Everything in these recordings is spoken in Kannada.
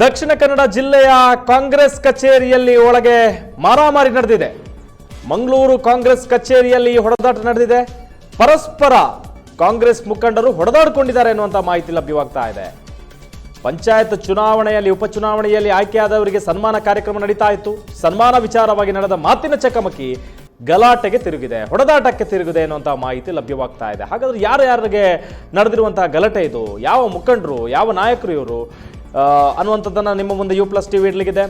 ದಕ್ಷಿಣ ಕನ್ನಡ ಜಿಲ್ಲೆಯ ಕಾಂಗ್ರೆಸ್ ಕಚೇರಿಯಲ್ಲಿ ಒಳಗೆ ಮಾರಾಮಾರಿ ನಡೆದಿದೆ. ಮಂಗಳೂರು ಕಾಂಗ್ರೆಸ್ ಕಚೇರಿಯಲ್ಲಿ ಹೊಡೆದಾಟ ನಡೆದಿದೆ. ಪರಸ್ಪರ ಕಾಂಗ್ರೆಸ್ ಮುಖಂಡರು ಹೊಡೆದಾಡಿಕೊಂಡಿದ್ದಾರೆ ಅನ್ನುವಂತ ಮಾಹಿತಿ ಲಭ್ಯವಾಗ್ತಾ ಇದೆ. ಪಂಚಾಯತ್ ಚುನಾವಣೆಯಲ್ಲಿ, ಉಪಚುನಾವಣೆಯಲ್ಲಿ ಆಯ್ಕೆಯಾದವರಿಗೆ ಸನ್ಮಾನ ಕಾರ್ಯಕ್ರಮ ನಡೀತಾ ಇತ್ತು. ಸನ್ಮಾನ ವಿಚಾರವಾಗಿ ನಡೆದ ಮಾತಿನ ಚಕಮಕಿ ಗಲಾಟೆಗೆ ತಿರುಗಿದೆ, ಹೊಡೆದಾಟಕ್ಕೆ ತಿರುಗಿದೆ ಅನ್ನುವಂಥ ಮಾಹಿತಿ ಲಭ್ಯವಾಗ್ತಾ ಇದೆ. ಹಾಗಾದ್ರೆ ಯಾರ್ಯಾರಿಗೆ ನಡೆದಿರುವಂತಹ ಗಲಾಟೆ ಇದು? ಯಾವ ಮುಖಂಡರು, ಯಾವ ನಾಯಕರು ಇವರು? ಅನ್ನುವಂಥದ್ದನ್ನ ನಿಮ್ಮ ಮುಂದೆ you plus TV ಇಡಲಿಕ್ಕಿದೆ.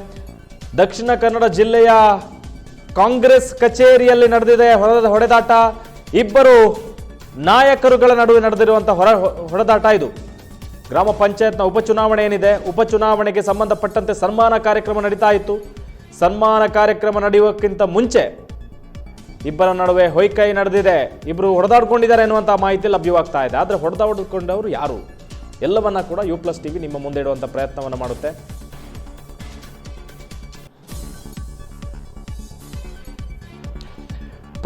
Dakshina Kannada ಜಿಲ್ಲೆಯ ಕಾಂಗ್ರೆಸ್ ಕಚೇರಿಯಲ್ಲಿ ನಡೆದಿದೆ ಹೊಡೆದ ಹೊಡೆದಾಟ. ಇಬ್ಬರು ನಾಯಕರುಗಳ ನಡುವೆ ನಡೆದಿರುವಂಥ ಹೊರ, ಹೊಡೆದಾಟ ಇದು. ಗ್ರಾಮ ಪಂಚಾಯತ್ನ ಉಪಚುನಾವಣೆ ಏನಿದೆ? ಉಪಚುನಾವಣೆಗೆ ಸಂಬಂಧಪಟ್ಟಂತೆ ಸನ್ಮಾನ ಕಾರ್ಯಕ್ರಮ ನಡೀತಾ ಇತ್ತು. ಸನ್ಮಾನ ಕಾರ್ಯಕ್ರಮ ನಡೆಯುವಕ್ಕಿಂತ ಮುಂಚೆ ಇಬ್ಬರ ನಡುವೆ ಹೊಯ್ಕೈ ನಡೆದಿದೆ. ಇಬ್ಬರು ಹೊಡೆದಾಡ್ಕೊಂಡಿದ್ದಾರೆ ಎನ್ನುವಂಥ ಮಾಹಿತಿ ಲಭ್ಯವಾಗ್ತಾ ಇದೆ. ಆದರೆ ಹೊಡೆದಾಡಿಕೊಂಡವರು ಯಾರು? ಎಲ್ಲವನ್ನ ಕೂಡ ಯು ಪ್ಲಸ್ ಟಿವಿ ನಿಮ್ಮ ಮುಂದೆ ಇಡುವಂಥ ಪ್ರಯತ್ನವನ್ನು ಮಾಡುತ್ತೆ.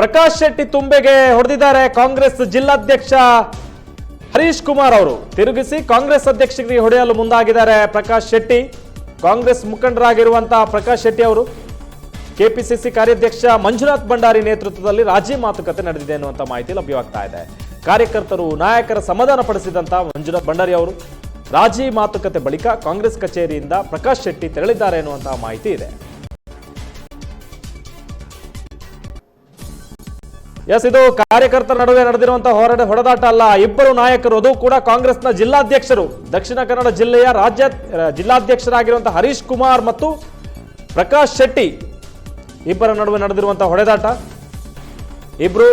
ಪ್ರಕಾಶ್ ಶೆಟ್ಟಿ ತುಂಬೆಗೆ ಹೊಡೆದಿದ್ದಾರೆ ಕಾಂಗ್ರೆಸ್ ಜಿಲ್ಲಾಧ್ಯಕ್ಷ ಹರೀಶ್ ಕುಮಾರ್ ಅವರು. ತಿರುಗಿಸಿ ಕಾಂಗ್ರೆಸ್ ಅಧ್ಯಕ್ಷರಿಗೆ ಹೊಡೆಯಲು ಮುಂದಾಗಿದ್ದಾರೆ ಪ್ರಕಾಶ್ ಶೆಟ್ಟಿ. ಕಾಂಗ್ರೆಸ್ ಮುಖಂಡರಾಗಿರುವಂತಹ ಪ್ರಕಾಶ್ ಶೆಟ್ಟಿ ಅವರು. ಕೆಪಿಸಿಸಿ ಕಾರ್ಯಾಧ್ಯಕ್ಷ ಮಂಜುನಾಥ್ ಭಂಡಾರಿ ನೇತೃತ್ವದಲ್ಲಿ ರಾಜಿ ಮಾತುಕತೆ ನಡೆದಿದೆ ಎನ್ನುವಂತಹ ಮಾಹಿತಿ ಲಭ್ಯವಾಗ್ತಾ ಇದೆ. ಕಾರ್ಯಕರ್ತರು, ನಾಯಕರ ಸಮಾಧಾನ ಪಡಿಸಿದಂಥ ಮಂಜುನಾಥ್ ಭಂಡಾರಿ ಅವರು. ರಾಜಿ ಮಾತುಕತೆ ಬಳಿಕ ಕಾಂಗ್ರೆಸ್ ಕಚೇರಿಯಿಂದ ಪ್ರಕಾಶ್ ಶೆಟ್ಟಿ ತೆರಳಿದ್ದಾರೆ ಎನ್ನುವಂತಹ ಮಾಹಿತಿ ಇದೆ. ಎಸ್, ಇದು ಕಾರ್ಯಕರ್ತರ ನಡುವೆ ನಡೆದಿರುವಂತಹ ಹೋರಾಟ ಹೊಡೆದಾಟ ಅಲ್ಲ, ಇಬ್ಬರು ನಾಯಕರು, ಅದು ಕೂಡ ಕಾಂಗ್ರೆಸ್ನ ಜಿಲ್ಲಾಧ್ಯಕ್ಷರು. ದಕ್ಷಿಣ ಕನ್ನಡ ಜಿಲ್ಲೆಯ ರಾಜ್ಯ ಜಿಲ್ಲಾಧ್ಯಕ್ಷರಾಗಿರುವಂತಹ ಹರೀಶ್ ಕುಮಾರ್ ಮತ್ತು ಪ್ರಕಾಶ್ ಶೆಟ್ಟಿ ಇಬ್ಬರ ನಡುವೆ ನಡೆದಿರುವಂತಹ ಹೊಡೆದಾಟ. ಇಬ್ರು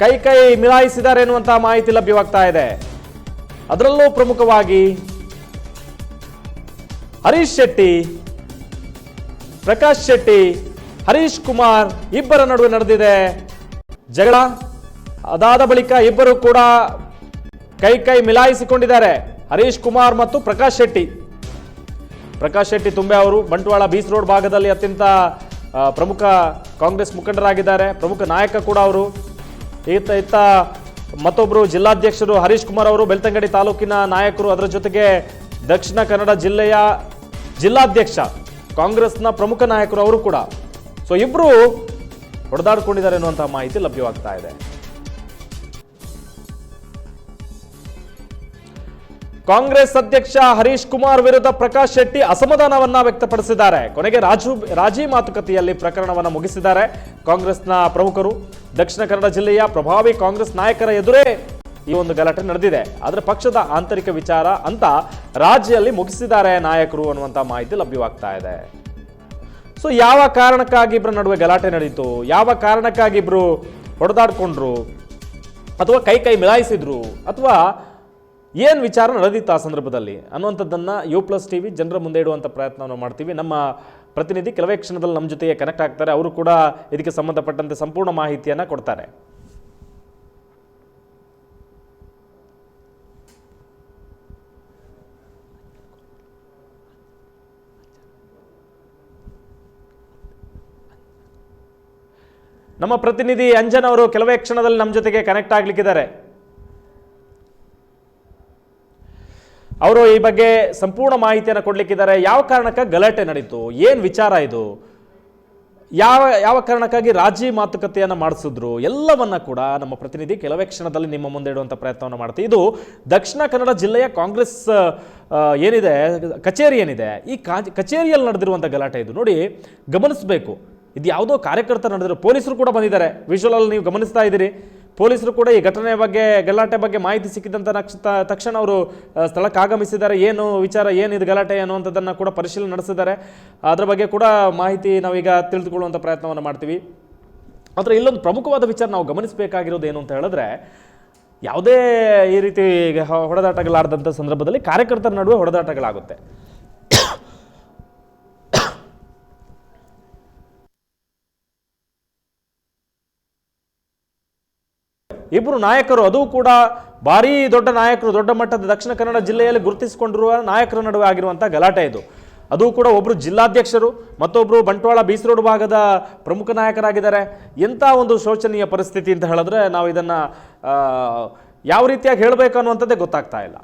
ಕೈ ಕೈ ಮಿಲಾಯಿಸಿದ್ದಾರೆ ಎನ್ನುವಂತಹ ಮಾಹಿತಿ ಲಭ್ಯವಾಗ್ತಾ ಇದೆ. ಅದರಲ್ಲೂ ಪ್ರಮುಖವಾಗಿ ಹರೀಶ್ ಶೆಟ್ಟಿ, ಪ್ರಕಾಶ್ ಶೆಟ್ಟಿ, ಹರೀಶ್ ಕುಮಾರ್ ಇಬ್ಬರ ನಡುವೆ ನಡೆದಿದೆ. ಜಗಳ ಅದಾದ ಬಳಿಕ ಇಬ್ಬರು ಕೂಡ ಕೈ ಕೈ ಮಿಲಾಯಿಸಿಕೊಂಡಿದ್ದಾರೆ. ಹರೀಶ್ ಕುಮಾರ್ ಮತ್ತು ಪ್ರಕಾಶ್ ಶೆಟ್ಟಿ. ಪ್ರಕಾಶ್ ಶೆಟ್ಟಿ ತುಂಬೆ ಅವರು ಬಂಟ್ವಾಳ ಬೀಚ್ ರೋಡ್ ಭಾಗದಲ್ಲಿ ಅತ್ಯಂತ ಪ್ರಮುಖ ಕಾಂಗ್ರೆಸ್ ಮುಖಂಡರಾಗಿದ್ದಾರೆ. ಪ್ರಮುಖ ನಾಯಕ ಕೂಡ ಅವರು. ಈತ ಇತ್ತ ಮತ್ತೊಬ್ಬರು ಜಿಲ್ಲಾಧ್ಯಕ್ಷರು ಹರೀಶ್ ಕುಮಾರ್ ಅವರು ಬೆಳ್ತಂಗಡಿ ತಾಲೂಕಿನ ನಾಯಕರು. ಅದರ ಜೊತೆಗೆ ದಕ್ಷಿಣ ಕನ್ನಡ ಜಿಲ್ಲೆಯ ಜಿಲ್ಲಾಧ್ಯಕ್ಷ, ಕಾಂಗ್ರೆಸ್ನ ಪ್ರಮುಖ ನಾಯಕರು ಅವರು ಕೂಡ. ಸೊ ಇಬ್ರು ಹೊಡೆದಾಡ್ಕೊಂಡಿದ್ದಾರೆ ಅನ್ನುವಂಥ ಮಾಹಿತಿ ಲಭ್ಯವಾಗ್ತಾ ಇದೆ. ಕಾಂಗ್ರೆಸ್ ಅಧ್ಯಕ್ಷ ಹರೀಶ್ ಕುಮಾರ್ ವಿರುದ್ಧ ಪ್ರಕಾಶ್ ಶೆಟ್ಟಿ ಅಸಮಾಧಾನವನ್ನ ವ್ಯಕ್ತಪಡಿಸಿದ್ದಾರೆ. ಕೊನೆಗೆ ರಾಜು, ರಾಜಿ ಮಾತುಕತೆಯಲ್ಲಿ ಪ್ರಕರಣವನ್ನು ಮುಗಿಸಿದ್ದಾರೆ ಕಾಂಗ್ರೆಸ್ನ ಪ್ರಮುಖರು. ದಕ್ಷಿಣ ಕನ್ನಡ ಜಿಲ್ಲೆಯ ಪ್ರಭಾವಿ ಕಾಂಗ್ರೆಸ್ ನಾಯಕರ ಎದುರೇ ಈ ಒಂದು ಗಲಾಟೆ ನಡೆದಿದೆ. ಆದರೆ ಪಕ್ಷದ ಆಂತರಿಕ ವಿಚಾರ ಅಂತ ರಾಜ್ಯದಲ್ಲಿ ಮುಗಿಸಿದ್ದಾರೆ ನಾಯಕರು ಅನ್ನುವಂಥ ಮಾಹಿತಿ ಲಭ್ಯವಾಗ್ತಾ ಇದೆ. ಸೊ ಯಾವ ಕಾರಣಕ್ಕಾಗಿ ಇಬ್ಬರ ನಡುವೆ ಗಲಾಟೆ ನಡೀತು? ಯಾವ ಕಾರಣಕ್ಕಾಗಿ ಇಬ್ರು ಹೊಡೆದಾಡ್ಕೊಂಡ್ರು? ಅಥವಾ ಕೈ ಕೈ ಮಿಲಾಯಿಸಿದ್ರು? ಅಥವಾ ಏನು ವಿಚಾರ ನಡೆದಿತ್ತು ಆ ಸಂದರ್ಭದಲ್ಲಿ? ಅನ್ನುವಂಥದ್ದನ್ನು ಯು ಪ್ಲಸ್ ಟಿ ವಿ ಜನರ ಮುಂದೆ ಇಡುವಂಥ ಪ್ರಯತ್ನವನ್ನು ಮಾಡ್ತೀವಿ. ನಮ್ಮ ಪ್ರತಿನಿಧಿ ಕೆಲವೇ ಕ್ಷಣದಲ್ಲಿ ನಮ್ಮ ಜೊತೆಗೆ ಕನೆಕ್ಟ್ ಆಗ್ತಾರೆ. ಅವರು ಕೂಡ ಇದಕ್ಕೆ ಸಂಬಂಧಪಟ್ಟಂತೆ ಸಂಪೂರ್ಣ ಮಾಹಿತಿಯನ್ನು ಕೊಡ್ತಾರೆ. ನಮ್ಮ ಪ್ರತಿನಿಧಿ ಅಂಜನ್ ಅವರು ಕೆಲವೇ ಕ್ಷಣದಲ್ಲಿ ನಮ್ಮ ಜೊತೆಗೆ ಕನೆಕ್ಟ್ ಆಗ್ಲಿಕ್ಕಿದ್ದಾರೆ. ಅವರು ಈ ಬಗ್ಗೆ ಸಂಪೂರ್ಣ ಮಾಹಿತಿಯನ್ನು ಕೊಡ್ಲಿಕ್ಕಿದ್ದಾರೆ. ಯಾವ ಕಾರಣಕ್ಕೆ ಗಲಾಟೆ ನಡೀತು? ಏನು ವಿಚಾರ ಇದು? ಯಾವ ಯಾವ ಕಾರಣಕ್ಕಾಗಿ ರಾಜಿ ಮಾತುಕತೆಯನ್ನು ಮಾಡಿಸಿದ್ರು? ಎಲ್ಲವನ್ನ ಕೂಡ ನಮ್ಮ ಪ್ರತಿನಿಧಿ ಕೆಲವೇ ಕ್ಷಣದಲ್ಲಿ ನಿಮ್ಮ ಮುಂದೆ ಇಡುವಂಥ ಪ್ರಯತ್ನವನ್ನು ಮಾಡುತ್ತೆ. ಇದು ದಕ್ಷಿಣ ಕನ್ನಡ ಜಿಲ್ಲೆಯ ಕಾಂಗ್ರೆಸ್ ಏನಿದೆ? ಕಚೇರಿ ಏನಿದೆ? ಈ ಕಚೇರಿಯಲ್ಲಿ ನಡೆದಿರುವಂಥ ಗಲಾಟೆ ಇದು. ನೋಡಿ, ಗಮನಿಸಬೇಕು. ಇದು ಯಾವುದೋ ಕಾರ್ಯಕರ್ತ ನಡೆದಿರೋ, ಪೊಲೀಸರು ಕೂಡ ಬಂದಿದ್ದಾರೆ. ವಿಶ್ವಲಲ್ಲಿ ನೀವು ಗಮನಿಸ್ತಾ ಇದ್ದೀರಿ. ಪೊಲೀಸರು ಕೂಡ ಈ ಘಟನೆ ಬಗ್ಗೆ, ಗಲಾಟೆ ಬಗ್ಗೆ ಮಾಹಿತಿ ಸಿಕ್ಕಿದಂಥ ತಕ್ಷಣ ಅವರು ಸ್ಥಳಕ್ಕೆ ಆಗಮಿಸಿದ್ದಾರೆ. ಏನು ವಿಚಾರ, ಏನು ಇದು ಗಲಾಟೆ ಅನ್ನುವಂಥದ್ದನ್ನು ಕೂಡ ಪರಿಶೀಲನೆ ನಡೆಸಿದ್ದಾರೆ. ಅದರ ಬಗ್ಗೆ ಕೂಡ ಮಾಹಿತಿ ನಾವೀಗ ತಿಳಿದುಕೊಳ್ಳುವಂಥ ಪ್ರಯತ್ನವನ್ನು ಮಾಡ್ತೀವಿ. ಆದರೆ ಇಲ್ಲೊಂದು ಪ್ರಮುಖವಾದ ವಿಚಾರ ನಾವು ಗಮನಿಸಬೇಕಾಗಿರೋದು ಏನು ಅಂತ ಹೇಳಿದ್ರೆ, ಯಾವುದೇ ಈ ರೀತಿ ಈಗ ಹೊ- ಸಂದರ್ಭದಲ್ಲಿ ಕಾರ್ಯಕರ್ತರ ನಡುವೆ ಹೊಡೆದಾಟಗಳಾಗುತ್ತೆ. ಇಬ್ಬರು ನಾಯಕರು, ಅದು ಕೂಡ ಭಾರೀ ದೊಡ್ಡ ನಾಯಕರು, ದೊಡ್ಡ ಮಟ್ಟದ ದಕ್ಷಿಣ ಕನ್ನಡ ಜಿಲ್ಲೆಯಲ್ಲಿ ಗುರುತಿಸಿಕೊಂಡಿರುವ ನಾಯಕರ ನಡುವೆ ಆಗಿರುವಂಥ ಗಲಾಟೆ ಇದು. ಅದು ಕೂಡ ಒಬ್ಬರು ಜಿಲ್ಲಾಧ್ಯಕ್ಷರು ಮತ್ತೊಬ್ಬರು ಬಂಟ್ವಾಳ ಬೀಸರೋಡು ಭಾಗದ ಪ್ರಮುಖ ನಾಯಕರಾಗಿದ್ದಾರೆ. ಎಂಥ ಒಂದು ಶೋಚನೀಯ ಪರಿಸ್ಥಿತಿ ಅಂತ ಹೇಳಿದ್ರೆ ನಾವು ಇದನ್ನು ಯಾವ ರೀತಿಯಾಗಿ ಹೇಳಬೇಕು ಅನ್ನುವಂಥದ್ದೇ ಗೊತ್ತಾಗ್ತಾ ಇಲ್ಲ.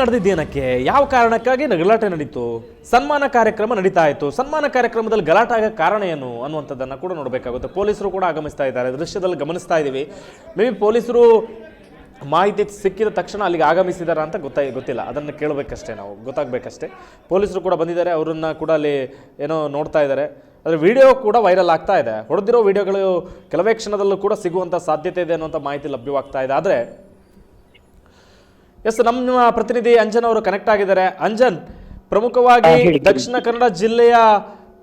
ನಡೆದಿದ್ದೇನಕ್ಕೆ? ಯಾವ ಕಾರಣಕ್ಕಾಗಿ ಗಲಾಟೆ ನಡೀತು? ಸನ್ಮಾನ ಕಾರ್ಯಕ್ರಮ ನಡೀತಾ ಇತ್ತು. ಸನ್ಮಾನ ಕಾರ್ಯಕ್ರಮದಲ್ಲಿ ಗಲಾಟೆ ಆಗ ಕಾರಣ ಏನು ಅನ್ನುವಂಥದ್ದನ್ನು ಕೂಡ ನೋಡಬೇಕಾಗುತ್ತೆ. ಪೊಲೀಸರು ಕೂಡ ಆಗಮಿಸ್ತಾ ಇದ್ದಾರೆ. ದೃಶ್ಯದಲ್ಲಿ ಗಮನಿಸ್ತಾ ಇದ್ದೀವಿ. ಮೇ ಬಿ ಪೊಲೀಸರು ಮಾಹಿತಿ ಸಿಕ್ಕಿದ ತಕ್ಷಣ ಅಲ್ಲಿಗೆ ಆಗಮಿಸಿದಾರ ಅಂತ ಗೊತ್ತಾಗಿ ಗೊತ್ತಿಲ್ಲ. ಅದನ್ನು ಕೇಳಬೇಕಷ್ಟೇ ನಾವು. ಗೊತ್ತಾಗಬೇಕಷ್ಟೇ. ಪೊಲೀಸರು ಕೂಡ ಬಂದಿದ್ದಾರೆ. ಅವರನ್ನು ಕೂಡ ಅಲ್ಲಿ ಏನೋ ನೋಡ್ತಾ ಇದ್ದಾರೆ. ಅದರ ವಿಡಿಯೋ ಕೂಡ ವೈರಲ್ ಆಗ್ತಾ ಇದೆ. ಹೊಡೆದಿರೋ ವಿಡಿಯೋಗಳು ಕೆಲವೇ ಕ್ಷಣದಲ್ಲೂ ಕೂಡ ಸಿಗುವಂಥ ಸಾಧ್ಯತೆ ಇದೆ ಅನ್ನುವಂಥ ಮಾಹಿತಿ ಲಭ್ಯವಾಗ್ತಾ ಇದೆ. ಆದರೆ ಎಸ್ ನಮ್ಮ ಪ್ರತಿನಿಧಿ ಅಂಜನ್ ಅವರು ಕನೆಕ್ಟ್ ಆಗಿದ್ದಾರೆ. ಅಂಜನ್ ಪ್ರಮುಖವಾಗಿ ದಕ್ಷಿಣ ಕನ್ನಡ ಜಿಲ್ಲೆಯ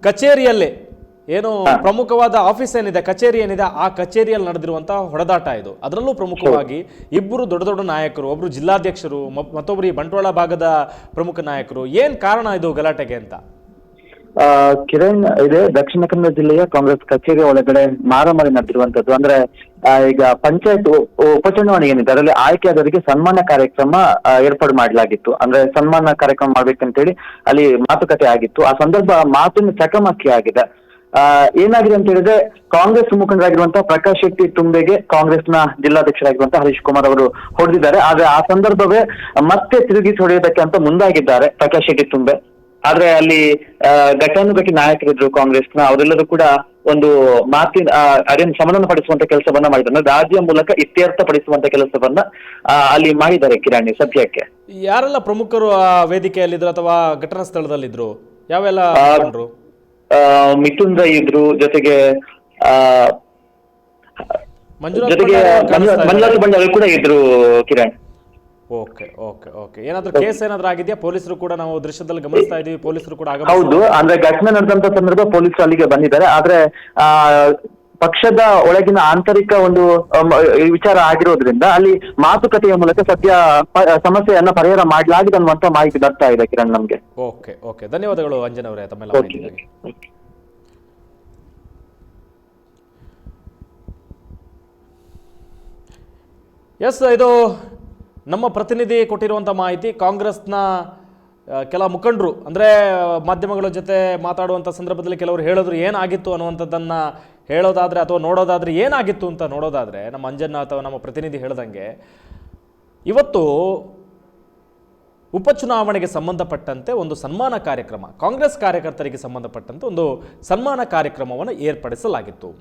ಕಚೇರಿಯಲ್ಲಿ ಏನು ಪ್ರಮುಖವಾದ ಆಫೀಸ್ ಏನಿದೆ ಕಚೇರಿ ಏನಿದೆ ಆ ಕಚೇರಿಯಲ್ಲಿ ನಡೆದಿರುವಂತಹ ಹೊಡೆದಾಟ ಇದು. ಅದರಲ್ಲೂ ಪ್ರಮುಖವಾಗಿ ಇಬ್ಬರು ದೊಡ್ಡ ದೊಡ್ಡ ನಾಯಕರು ಒಬ್ರು ಜಿಲ್ಲಾಧ್ಯಕ್ಷರು ಮತ್ತೊಬ್ಬರು ಮತ್ತೊಬ್ರು ಈ ಬಂಟ್ವಾಳ ಭಾಗದ ಪ್ರಮುಖ ನಾಯಕರು. ಏನ್ ಕಾರಣ ಇದು ಗಲಾಟೆಗೆ ಅಂತ? ಆ, ಕಿರಣ್ ಇದೆ. ದಕ್ಷಿಣ ಕನ್ನಡ ಜಿಲ್ಲೆಯ ಕಾಂಗ್ರೆಸ್ ಕಚೇರಿ ಒಳಗಡೆ ಮಾರಾಮಾರಿ ನಡೆದಿರುವಂತದ್ದು ಅಂದ್ರೆ ಈಗ ಪಂಚಾಯತ್ ಉಪಚುನಾವಣೆ ಏನಿದೆ ಅದರಲ್ಲಿ ಆಯ್ಕೆಯಾದವರಿಗೆ ಸನ್ಮಾನ ಕಾರ್ಯಕ್ರಮ ಆ, ಏರ್ಪಾಡು ಮಾಡಲಾಗಿತ್ತು. ಅಂದ್ರೆ ಸನ್ಮಾನ ಕಾರ್ಯಕ್ರಮ ಮಾಡ್ಬೇಕಂತೇಳಿ ಅಲ್ಲಿ ಮಾತುಕತೆ ಆಗಿತ್ತು. ಆ ಸಂದರ್ಭ ಮಾತಿನ ಚಕಮಕಿ ಆಗಿದೆ. ಆ, ಏನಾಗಿದೆ ಅಂತ ಹೇಳಿದ್ರೆ ಕಾಂಗ್ರೆಸ್ ಮುಖಂಡರಾಗಿರುವಂತಹ ಪ್ರಕಾಶ್ ಶೆಟ್ಟಿ ತುಂಬೆಗೆ ಕಾಂಗ್ರೆಸ್ನ ಜಿಲ್ಲಾಧ್ಯಕ್ಷರಾಗಿರುವಂತಹ ಹರೀಶ್ ಕುಮಾರ್ ಅವರು ಹೊಡೆದಿದ್ದಾರೆ. ಆದ್ರೆ ಆ ಸಂದರ್ಭವೇ ಮತ್ತೆ ತಿರುಗಿಸಿ ಹೊಡೆಯೋದಕ್ಕೆ ಅಂತ ಮುಂದಾಗಿದ್ದಾರೆ ಪ್ರಕಾಶ್ ಶೆಟ್ಟಿ ತುಂಬೆ. ಆದ್ರೆ ಅಲ್ಲಿ ಘಟಾನುಘಟಿ ನಾಯಕರಿದ್ರು ಕಾಂಗ್ರೆಸ್ನ ಅವರೆಲ್ಲರೂ ಕೂಡ ಒಂದು ಮಾತಿನ ಅದನ್ನು ಸಮಾಧಾನ ಪಡಿಸುವಂತ ಕೆಲಸವನ್ನ ಮಾಡಿದ್ರು. ರಾಜ್ಯ ಮೂಲಕ ಇತ್ಯರ್ಥ ಪಡಿಸುವಂತ ಕೆಲಸವನ್ನ ಅಲ್ಲಿ ಮಾಡಿದ್ದಾರೆ ಕಿರಾಣಿ ಸದ್ಯಕ್ಕೆ. ಯಾರೆಲ್ಲ ಪ್ರಮುಖರು ಆ ವೇದಿಕೆಯಲ್ಲಿದ್ರು ಅಥವಾ ಘಟನಾ ಸ್ಥಳದಲ್ಲಿದ್ರು? ಯಾವೆಲ್ಲ? ಮಿಥುನ್ ರೈ ಇದ್ರು ಜೊತೆಗೆ ಜೊತೆಗೆ ಮಂಜುನಾಥ್ ಬಂಡಾರಿ ಕೂಡ ಇದ್ರು ಕಿರಣ್. ಓಕೆ ಓಕೆ ಓಕೆ ಏನಾದ್ರೂ ಕೇಸ್ ಏನಾದ್ರೂ ಆಗಿದೆಯಾ? ಪೊಲೀಸರು ಕೂಡ ನಾವು ದೃಶ್ಯದಲ್ಲಿ ಗಮನಿಸ್ತಾ ಇದೀವಿ. ಪೊಲೀಸರು ಕೂಡ ಆಗಮಿಸ್ತಾ ಹೌದು ಅಂದ್ರೆ ಘಟನೆ ನಡೆದಂತ ಸಂದರ್ಭ ಪೊಲೀಸರು ಅಲ್ಲಿಗೆ ಬಂದಿದ್ದಾರೆ. ಆದ್ರೆ ಆ ಪಕ್ಷದ ಒಳಗಿನ ಆಂತರಿಕ ಒಂದು ಅಮ್, ಈ ವಿಚಾರ ಆಗಿರೋದ್ರಿಂದ ಅಲ್ಲಿ ಮಾತುಕತೆಯ ಮೂಲಕ ಸದ್ಯ ಪ- ಸಮಸ್ಯೆಯನ್ನ ಪರಿಹಾರ ಮಾಡಲಾಗಿದೆ ಅನ್ನುವಂತ ಮಾಹಿತಿ ಬರ್ತಾ ಇದೆ ಕಿರಣ್ ನಮ್ಗೆ. ಓಕೆ ಓಕೆ ಧನ್ಯವಾದಗಳು ಅಂಜನ್ ಅವರೇ ತಮ್ಮೆಲ್ಲ ಓಕೆ ಮಾಹಿತಿಗಾಗಿ ಎಸ್ ಇದು ನಮ್ಮ ಪ್ರತಿನಿಧಿ ಕೊಟ್ಟಿರುವಂಥ ಮಾಹಿತಿ, ಕಾಂಗ್ರೆಸ್ನ ಕೆಲ ಮುಖಂಡರು, ಅಂದರೆ, ಮಾಧ್ಯಮಗಳ ಜೊತೆ ಮಾತಾಡುವಂಥ ಸಂದರ್ಭದಲ್ಲಿ ಕೆಲವರು ಹೇಳಿದ್ರು ಏನಾಗಿತ್ತು ಅನ್ನುವಂಥದ್ದನ್ನು ಹೇಳೋದಾದರೆ ಅಥವಾ ನೋಡೋದಾದರೆ ಏನಾಗಿತ್ತು ಅಂತ ನೋಡೋದಾದರೆ, ನಮ್ಮ ಅಂಜನ್ನ ಅಥವಾ ನಮ್ಮ ಪ್ರತಿನಿಧಿ ಹೇಳ್ದಂಗೆ, ಇವತ್ತು ಉಪಚುನಾವಣೆಗೆ ಸಂಬಂಧಪಟ್ಟಂತೆ ಒಂದು ಸನ್ಮಾನ ಕಾರ್ಯಕ್ರಮ, ಕಾಂಗ್ರೆಸ್ ಕಾರ್ಯಕರ್ತರಿಗೆ ಸಂಬಂಧಪಟ್ಟಂತೆ ಒಂದು ಸನ್ಮಾನ ಕಾರ್ಯಕ್ರಮವನ್ನು ಏರ್ಪಡಿಸಲಾಗಿತ್ತು.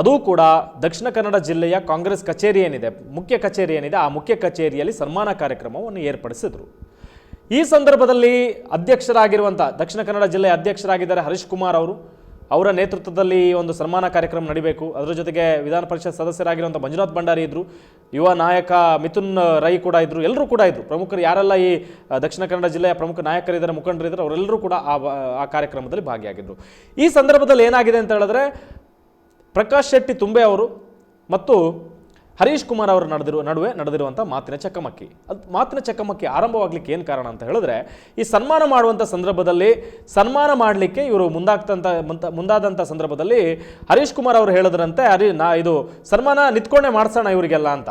ಅದು ಕೂಡ ದಕ್ಷಿಣ ಕನ್ನಡ ಜಿಲ್ಲೆಯ ಕಾಂಗ್ರೆಸ್ ಕಚೇರಿ ಏನಿದೆ, ಮುಖ್ಯ ಕಚೇರಿ ಏನಿದೆ, ಆ ಮುಖ್ಯ ಕಚೇರಿಯಲ್ಲಿ ಸನ್ಮಾನ ಕಾರ್ಯಕ್ರಮವನ್ನು ಏರ್ಪಡಿಸಿದರು. ಈ ಸಂದರ್ಭದಲ್ಲಿ ಅಧ್ಯಕ್ಷರಾಗಿರುವಂಥ ದಕ್ಷಿಣ ಕನ್ನಡ ಜಿಲ್ಲೆಯ ಅಧ್ಯಕ್ಷರಾಗಿದ್ದಾರೆ ಹರೀಶ್ ಕುಮಾರ್ ಅವರು. ಅವರ ನೇತೃತ್ವದಲ್ಲಿ ಒಂದು ಸನ್ಮಾನ ಕಾರ್ಯಕ್ರಮ ನಡೀಬೇಕು. ಅದರ ಜೊತೆಗೆ ವಿಧಾನ ಪರಿಷತ್ ಸದಸ್ಯರಾಗಿರುವಂಥ ಮಂಜುನಾಥ್ ಭಂಡಾರಿ ಇದ್ದರು ಯುವ ನಾಯಕ ಮಿಥುನ್ ರೈ ಕೂಡ ಇದ್ದರು ಎಲ್ಲರೂ ಕೂಡ ಇದ್ದರು ಪ್ರಮುಖರು ಯಾರೆಲ್ಲ ಈ ದಕ್ಷಿಣ ಕನ್ನಡ ಜಿಲ್ಲೆಯ ಪ್ರಮುಖ ನಾಯಕರಿದ್ದಾರೆ, ಮುಖಂಡರಿದ್ದಾರೆ, ಅವರೆಲ್ಲರೂ ಕೂಡ ಆ ಕಾರ್ಯಕ್ರಮದಲ್ಲಿ ಭಾಗಿಯಾಗಿದ್ದರು ಈ ಸಂದರ್ಭದಲ್ಲಿ ಏನಾಗಿದೆ ಅಂತ ಹೇಳಿದ್ರೆ ಪ್ರಕಾಶ್ ಶೆಟ್ಟಿ ತುಂಬೆ ಅವರು ಮತ್ತು ಹರೀಶ್ ಕುಮಾರ್ ಅವರು ನಡೆದಿರುವ ನಡುವೆ ನಡೆದಿರುವಂಥ ಮಾತಿನ ಚಕಮಕ್ಕಿ ಅದು ಮಾತಿನ ಚಕಮಕ್ಕಿ ಆರಂಭವಾಗಲಿಕ್ಕೆ ಏನು ಕಾರಣ ಅಂತ ಹೇಳಿದ್ರೆ, ಈ ಸನ್ಮಾನ ಮಾಡುವಂಥ ಸಂದರ್ಭದಲ್ಲಿ, ಸನ್ಮಾನ ಮಾಡಲಿಕ್ಕೆ ಇವರು ಮುಂದಾಗ್ತಂಥ ಮುಂತ, ಮುಂದಾದಂಥ ಸಂದರ್ಭದಲ್ಲಿ ಹರೀಶ್ ಕುಮಾರ್ ಅವರು ಹೇಳಿದ್ರಂತೆ ಹರಿ ನಾ ಇದು ಸನ್ಮಾನ ನಿಂತ್ಕೊಂಡೇ ಮಾಡಿಸೋಣ ಇವರಿಗೆಲ್ಲ ಅಂತ.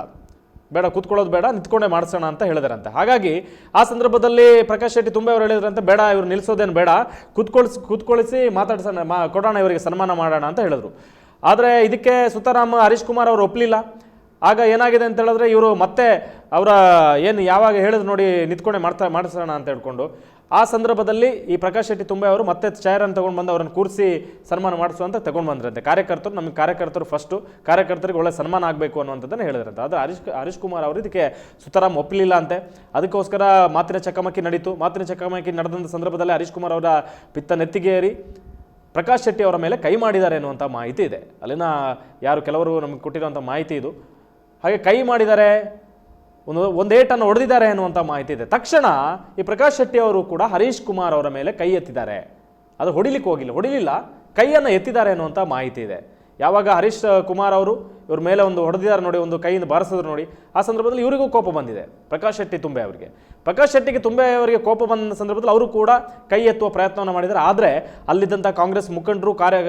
ಬೇಡ, ಕೂತ್ಕೊಳ್ಳೋದು ಬೇಡ, ನಿಂತ್ಕೊಂಡೇ ಮಾಡಿಸೋಣ ಅಂತ ಹೇಳಿದರಂತೆ. ಹಾಗಾಗಿ ಆ ಸಂದರ್ಭದಲ್ಲಿ ಪ್ರಕಾಶ್ ಶೆಟ್ಟಿ ತುಂಬೆ ಅವರು ಹೇಳಿದ್ರಂತೆ, ಬೇಡ, ಇವರು ನಿಲ್ಲಿಸೋದೇನು ಬೇಡ. ಕೂತ್ಕೊಳಿಸಿ ಕೂತ್ಕೊಳಿಸಿ ಮಾತಾಡ್ಸೋಣ, ಮಾ, ಕೊಡೋಣ ಇವರಿಗೆ ಸನ್ಮಾನ ಮಾಡೋಣ ಅಂತ ಹೇಳಿದ್ರು. ಆದರೆ ಇದಕ್ಕೆ ಸುತಾರಾಮ್ ಹರೀಶ್ ಕುಮಾರ್ ಅವರು ಒಪ್ಪಲಿಲ್ಲ ಆಗ ಏನಾಗಿದೆ ಅಂತ ಹೇಳಿದ್ರೆ ಇವರು ಮತ್ತೆ ಅವರ ಏನು ಯಾವಾಗ ಹೇಳಿದ್ರು ನೋಡಿ ನಿಂತ್ಕೊಂಡೆ ಮಾಡ್ತಾ ಮಾಡಿಸೋಣ ಅಂತ ಹೇಳ್ಕೊಂಡು, ಆ ಸಂದರ್ಭದಲ್ಲಿ ಈ ಪ್ರಕಾಶ್ ಶೆಟ್ಟಿ ತುಂಬೆ ಅವರು ಮತ್ತೆ ಚೇರನ್ನು ತೊಗೊಂಡು ಬಂದು ಅವರನ್ನು ಕೂರಿಸಿ ಸನ್ಮಾನ ಮಾಡಿಸುವಂತ ತಗೊಂಡು ಬಂದ್ರಂತೆ. ಕಾರ್ಯಕರ್ತರು, ನಮಗೆ ಕಾರ್ಯಕರ್ತರು ಫಸ್ಟು ಕಾರ್ಯಕರ್ತರಿಗೆ ಒಳ್ಳೆ ಸನ್ಮಾನ ಆಗಬೇಕು ಅನ್ನುವಂಥದ್ದನ್ನು ಹೇಳಿದ್ರಂತೆ. ಆದರೆ ಹರೀಶ್ ಹರೀಶ್ ಕುಮಾರ್ ಅವರು ಇದಕ್ಕೆ ಸುತಾರಾಮ್ ಒಪ್ಪಲಿಲ್ಲ ಅಂತೆ. ಅದಕ್ಕೋಸ್ಕರ ಮಾತಿನ ಚಕಮಕಿ ನಡೀತು. ಮಾತಿನ ಚಕಮಕಿ ನಡೆದಂಥ ಸಂದರ್ಭದಲ್ಲಿ ಹರೀಶ್ ಕುಮಾರ್ ಅವರ ಪಿತ್ತ ನೆತ್ತಿಗೇರಿ. ಪ್ರಕಾಶ್ ಶೆಟ್ಟಿ ಅವರ ಮೇಲೆ ಕೈ ಮಾಡಿದ್ದಾರೆ ಅನ್ನುವಂಥ ಮಾಹಿತಿ ಇದೆ. ಅಲ್ಲಿನ ಯಾರು ಕೆಲವರು ನಮಗೆ ಕೊಟ್ಟಿರುವಂಥ ಮಾಹಿತಿ ಇದು. ಹಾಗೆ ಕೈ ಮಾಡಿದ್ದಾರೆ ಒಂದು ಒಂದು ಏಟನ್ನು ಹೊಡೆದಿದ್ದಾರೆ ಅನ್ನುವಂಥ ಮಾಹಿತಿ ಇದೆ. ತಕ್ಷಣ ಈ ಪ್ರಕಾಶ್ ಶೆಟ್ಟಿ ಅವರು ಕೂಡ ಹರೀಶ್ ಕುಮಾರ್ ಅವರ ಮೇಲೆ ಕೈ ಎತ್ತಿದ್ದಾರೆ. ಅದು ಹೊಡಿಲಿಕ್ಕೆ ಹೋಗಿಲ್ಲ, ಹೊಡಿಲಿಲ್ಲ, ಕೈಯನ್ನು ಎತ್ತಿದ್ದಾರೆ ಅನ್ನುವಂಥ ಮಾಹಿತಿ ಇದೆ. ಯಾವಾಗ ಹರೀಶ್ ಕುಮಾರ್ ಅವರು ಇವ್ರ ಮೇಲೆ ಒಂದು ಹೊಡೆದಿದ್ದಾರೆ ನೋಡಿ, ಒಂದು ಕೈಯಿಂದ ಬಾರಿಸಿದ್ರು ನೋಡಿ, ಆ ಸಂದರ್ಭದಲ್ಲಿ ಇವರಿಗೂ ಕೋಪ ಬಂದಿದೆ. ಪ್ರಕಾಶ್ ಶೆಟ್ಟಿ ತುಂಬೆ ಅವರಿಗೆ. ಪ್ರಕಾಶ್ ಶೆಟ್ಟಿಗೆ ತುಂಬೆ ಅವರಿಗೆ ಕೋಪ ಬಂದ ಸಂದರ್ಭದಲ್ಲಿ ಅವರು ಕೂಡ ಕೈ ಎತ್ತುವ ಪ್ರಯತ್ನವನ್ನು ಮಾಡಿದ್ದಾರೆ. ಆದರೆ ಅಲ್ಲಿದ್ದಂಥ ಕಾಂಗ್ರೆಸ್ ಮುಖಂಡರು, ಕಾರ್ಯ,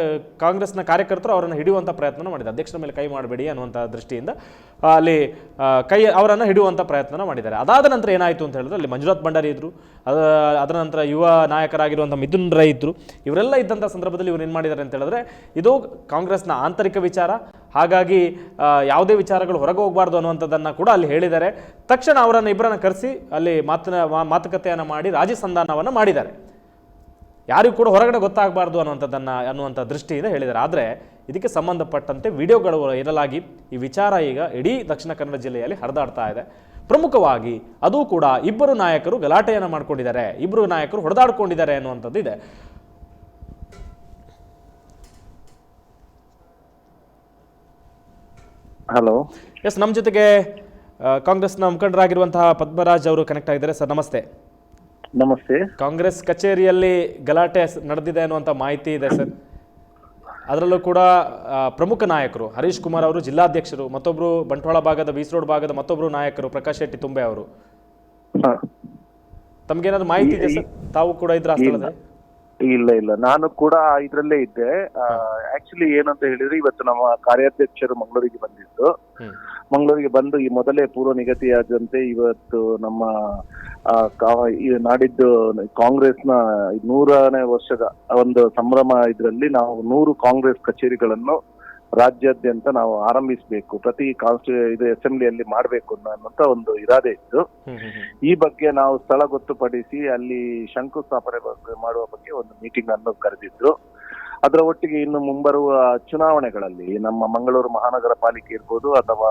ಕಾಂಗ್ರೆಸ್ನ ಕಾರ್ಯಕರ್ತರು ಅವರನ್ನು ಹಿಡಿಯುವಂಥ ಪ್ರಯತ್ನ ಮಾಡಿದ್ದಾರೆ. ಅಧ್ಯಕ್ಷರ ಮೇಲೆ ಕೈ ಮಾಡಬೇಡಿ ಅನ್ನುವಂಥ ದೃಷ್ಟಿಯಿಂದ ಅಲ್ಲಿ ಕೈ, ಅವರನ್ನು ಹಿಡಿಯುವಂಥ ಪ್ರಯತ್ನ ಮಾಡಿದ್ದಾರೆ. ಅದಾದ ನಂತರ ಏನಾಯಿತು ಅಂತ ಹೇಳಿದ್ರೆ ಅಲ್ಲಿ ಮಂಜುನಾಥ್ ಭಂಡಾರಿ ಅದ, ಅದರ ನಂತರ ಯುವ ನಾಯಕರಾಗಿರುವಂಥ ಮಿಥುನ್ ರೈ ಇದ್ದರು ಇವರೆಲ್ಲ ಇದ್ದಂಥ ಸಂದರ್ಭದಲ್ಲಿ ಇವ್ರು ಏನು ಮಾಡಿದ್ದಾರೆ ಅಂತ ಹೇಳಿದ್ರೆ, ಇದು ಕಾಂಗ್ರೆಸ್ನ ಆಂತರಿಕ ವಿಚಾರ. ಹಾಗಾಗಿ ಯಾವುದೇ ವಿಚಾರಗಳು ಹೊರಗೆ ಹೋಗಬಾರ್ದು ಅನ್ನುವಂಥದ್ದನ್ನು ಕೂಡ ಅಲ್ಲಿ ಹೇಳಿದ್ದಾರೆ. ತಕ್ಷಣ ಅವರನ್ನು ಇಬ್ಬರನ್ನು ಕರೆಸಿ ಅಲ್ಲಿ ಮಾತನ ಮಾತುಕತೆಯನ್ನು ಮಾಡಿ ರಾಜಿ ಸಂಧಾನವನ್ನು ಮಾಡಿದ್ದಾರೆ. ಯಾರಿಗೂ ಕೂಡ ಹೊರಗಡೆ ಗೊತ್ತಾಗಬಾರ್ದು ಅನ್ನುವಂಥದ್ದನ್ನು, ಅನ್ನುವಂಥ ದೃಷ್ಟಿಯಿಂದ ಹೇಳಿದ್ದಾರೆ. ಆದರೆ ಇದಕ್ಕೆ ಸಂಬಂಧಪಟ್ಟಂತೆ ವಿಡಿಯೋಗಳು ಇರಲಾಗಿ ಈ ವಿಚಾರ ಈಗ ಇಡೀ ದಕ್ಷಿಣ ಕನ್ನಡ ಜಿಲ್ಲೆಯಲ್ಲಿ ಹರಿದಾಡ್ತಾ ಇದೆ. ಪ್ರಮುಖವಾಗಿ ಅದು ಕೂಡ ಇಬ್ಬರು ನಾಯಕರು ಗಲಾಟೆಯನ್ನು ಮಾಡ್ಕೊಂಡಿದ್ದಾರೆ. ಇಬ್ಬರು ನಾಯಕರು ಹೊಡೆದಾಡ್ಕೊಂಡಿದ್ದಾರೆ ಅನ್ನುವಂಥದ್ದು ಇದೆ. ಹಲೋ. ಎಸ್ ನಮ್ಮ ಜೊತೆಗೆ ಕಾಂಗ್ರೆಸ್ ಕಾಂಗ್ರೆಸ್ನ ಮುಖಂಡರಾಗಿರುವಂತಹ ಪದ್ಮರಾಜ್ ಅವರು ಕನೆಕ್ಟ್ ಆಗಿದ್ದಾರೆ. ಸರ್ ನಮಸ್ತೆ. ನಮಸ್ತೆ. ಕಾಂಗ್ರೆಸ್ ಕಚೇರಿಯಲ್ಲಿ ಗಲಾಟೆ ನಡೆದಿದೆ ಅನ್ನುವಂಥ ಮಾಹಿತಿ ಇದೆ ಸರ್. ಅದರಲ್ಲೂ ಕೂಡ ಆ, ಪ್ರಮುಖ ನಾಯಕರು ಹರೀಶ್ ಕುಮಾರ್ ಅವರು ಜಿಲ್ಲಾಧ್ಯಕ್ಷರು ಮತ್ತೊಬ್ಬರು ಬಂಟ್ವಾಳ ಭಾಗದ ಬೀಸ್ ರೋಡ್ ಭಾಗದ ಮತ್ತೊಬ್ಬರು ನಾಯಕರು ಪ್ರಕಾಶ್ ಶೆಟ್ಟಿ ತುಂಬೆ ಅವರು. ಹಾ. ತಮ್ಗೇನಾದ್ರು ಮಾಹಿತಿ ಇದೆ ಸರ್? ತಾವು ಕೂಡ ಇದ್ರ ಸ್ಥಳದಲ್ಲಿ ಇಲ್ಲ ಇಲ್ಲ. ನಾನು ಕೂಡ ಇದ್ರಲ್ಲೇ ಇದ್ದೆ. ಆಕ್ಚುಲಿ ಏನಂತ ಹೇಳಿದ್ರೆ ಇವತ್ತು ನಮ್ಮ ಕಾರ್ಯಾಧ್ಯಕ್ಷರು ಮಂಗಳೂರಿಗೆ ಬಂದಿದ್ದು. ಮಂಗಳೂರಿಗೆ ಬಂದು ಈ ಮೊದಲೇ ಪೂರ್ವ ನಿಗದಿಯಾದಂತೆ ಇವತ್ತು ನಮ್ಮ ನಾಡಿದ್ದು ಕಾಂಗ್ರೆಸ್ನ ನೂರನೇ ವರ್ಷದ ಒಂದು ಸಂಭ್ರಮ ಇದರಲ್ಲಿ ನಾವು ನೂರು ಕಾಂಗ್ರೆಸ್ ಕಚೇರಿಗಳನ್ನು ರಾಜ್ಯಾದ್ಯಂತ ನಾವು ಆರಂಭಿಸಬೇಕು ಪ್ರತಿ ಕಾನ್ಸ್ಟಿ ಇದು ಅಸೆಂಬ್ಲಿಯಲ್ಲಿ ಮಾಡಬೇಕು ಅನ್ನುವಂತ ಒಂದು ಇರಾದೆ ಇತ್ತು. ಈ ಬಗ್ಗೆ ನಾವು ಸ್ಥಳ ಗೊತ್ತುಪಡಿಸಿ ಅಲ್ಲಿ ಶಂಕುಸ್ಥಾಪನೆ ಮಾಡುವ ಬಗ್ಗೆ ಒಂದು ಮೀಟಿಂಗ್ ಅನ್ನು ಕರೆದಿದ್ರು ಅದರ ಒಟ್ಟಿಗೆ ಇನ್ನು ಮುಂಬರುವ ಚುನಾವಣೆಗಳಲ್ಲಿ ನಮ್ಮ ಮಂಗಳೂರು ಮಹಾನಗರ ಪಾಲಿಕೆ ಇರ್ಬೋದು ಅಥವಾ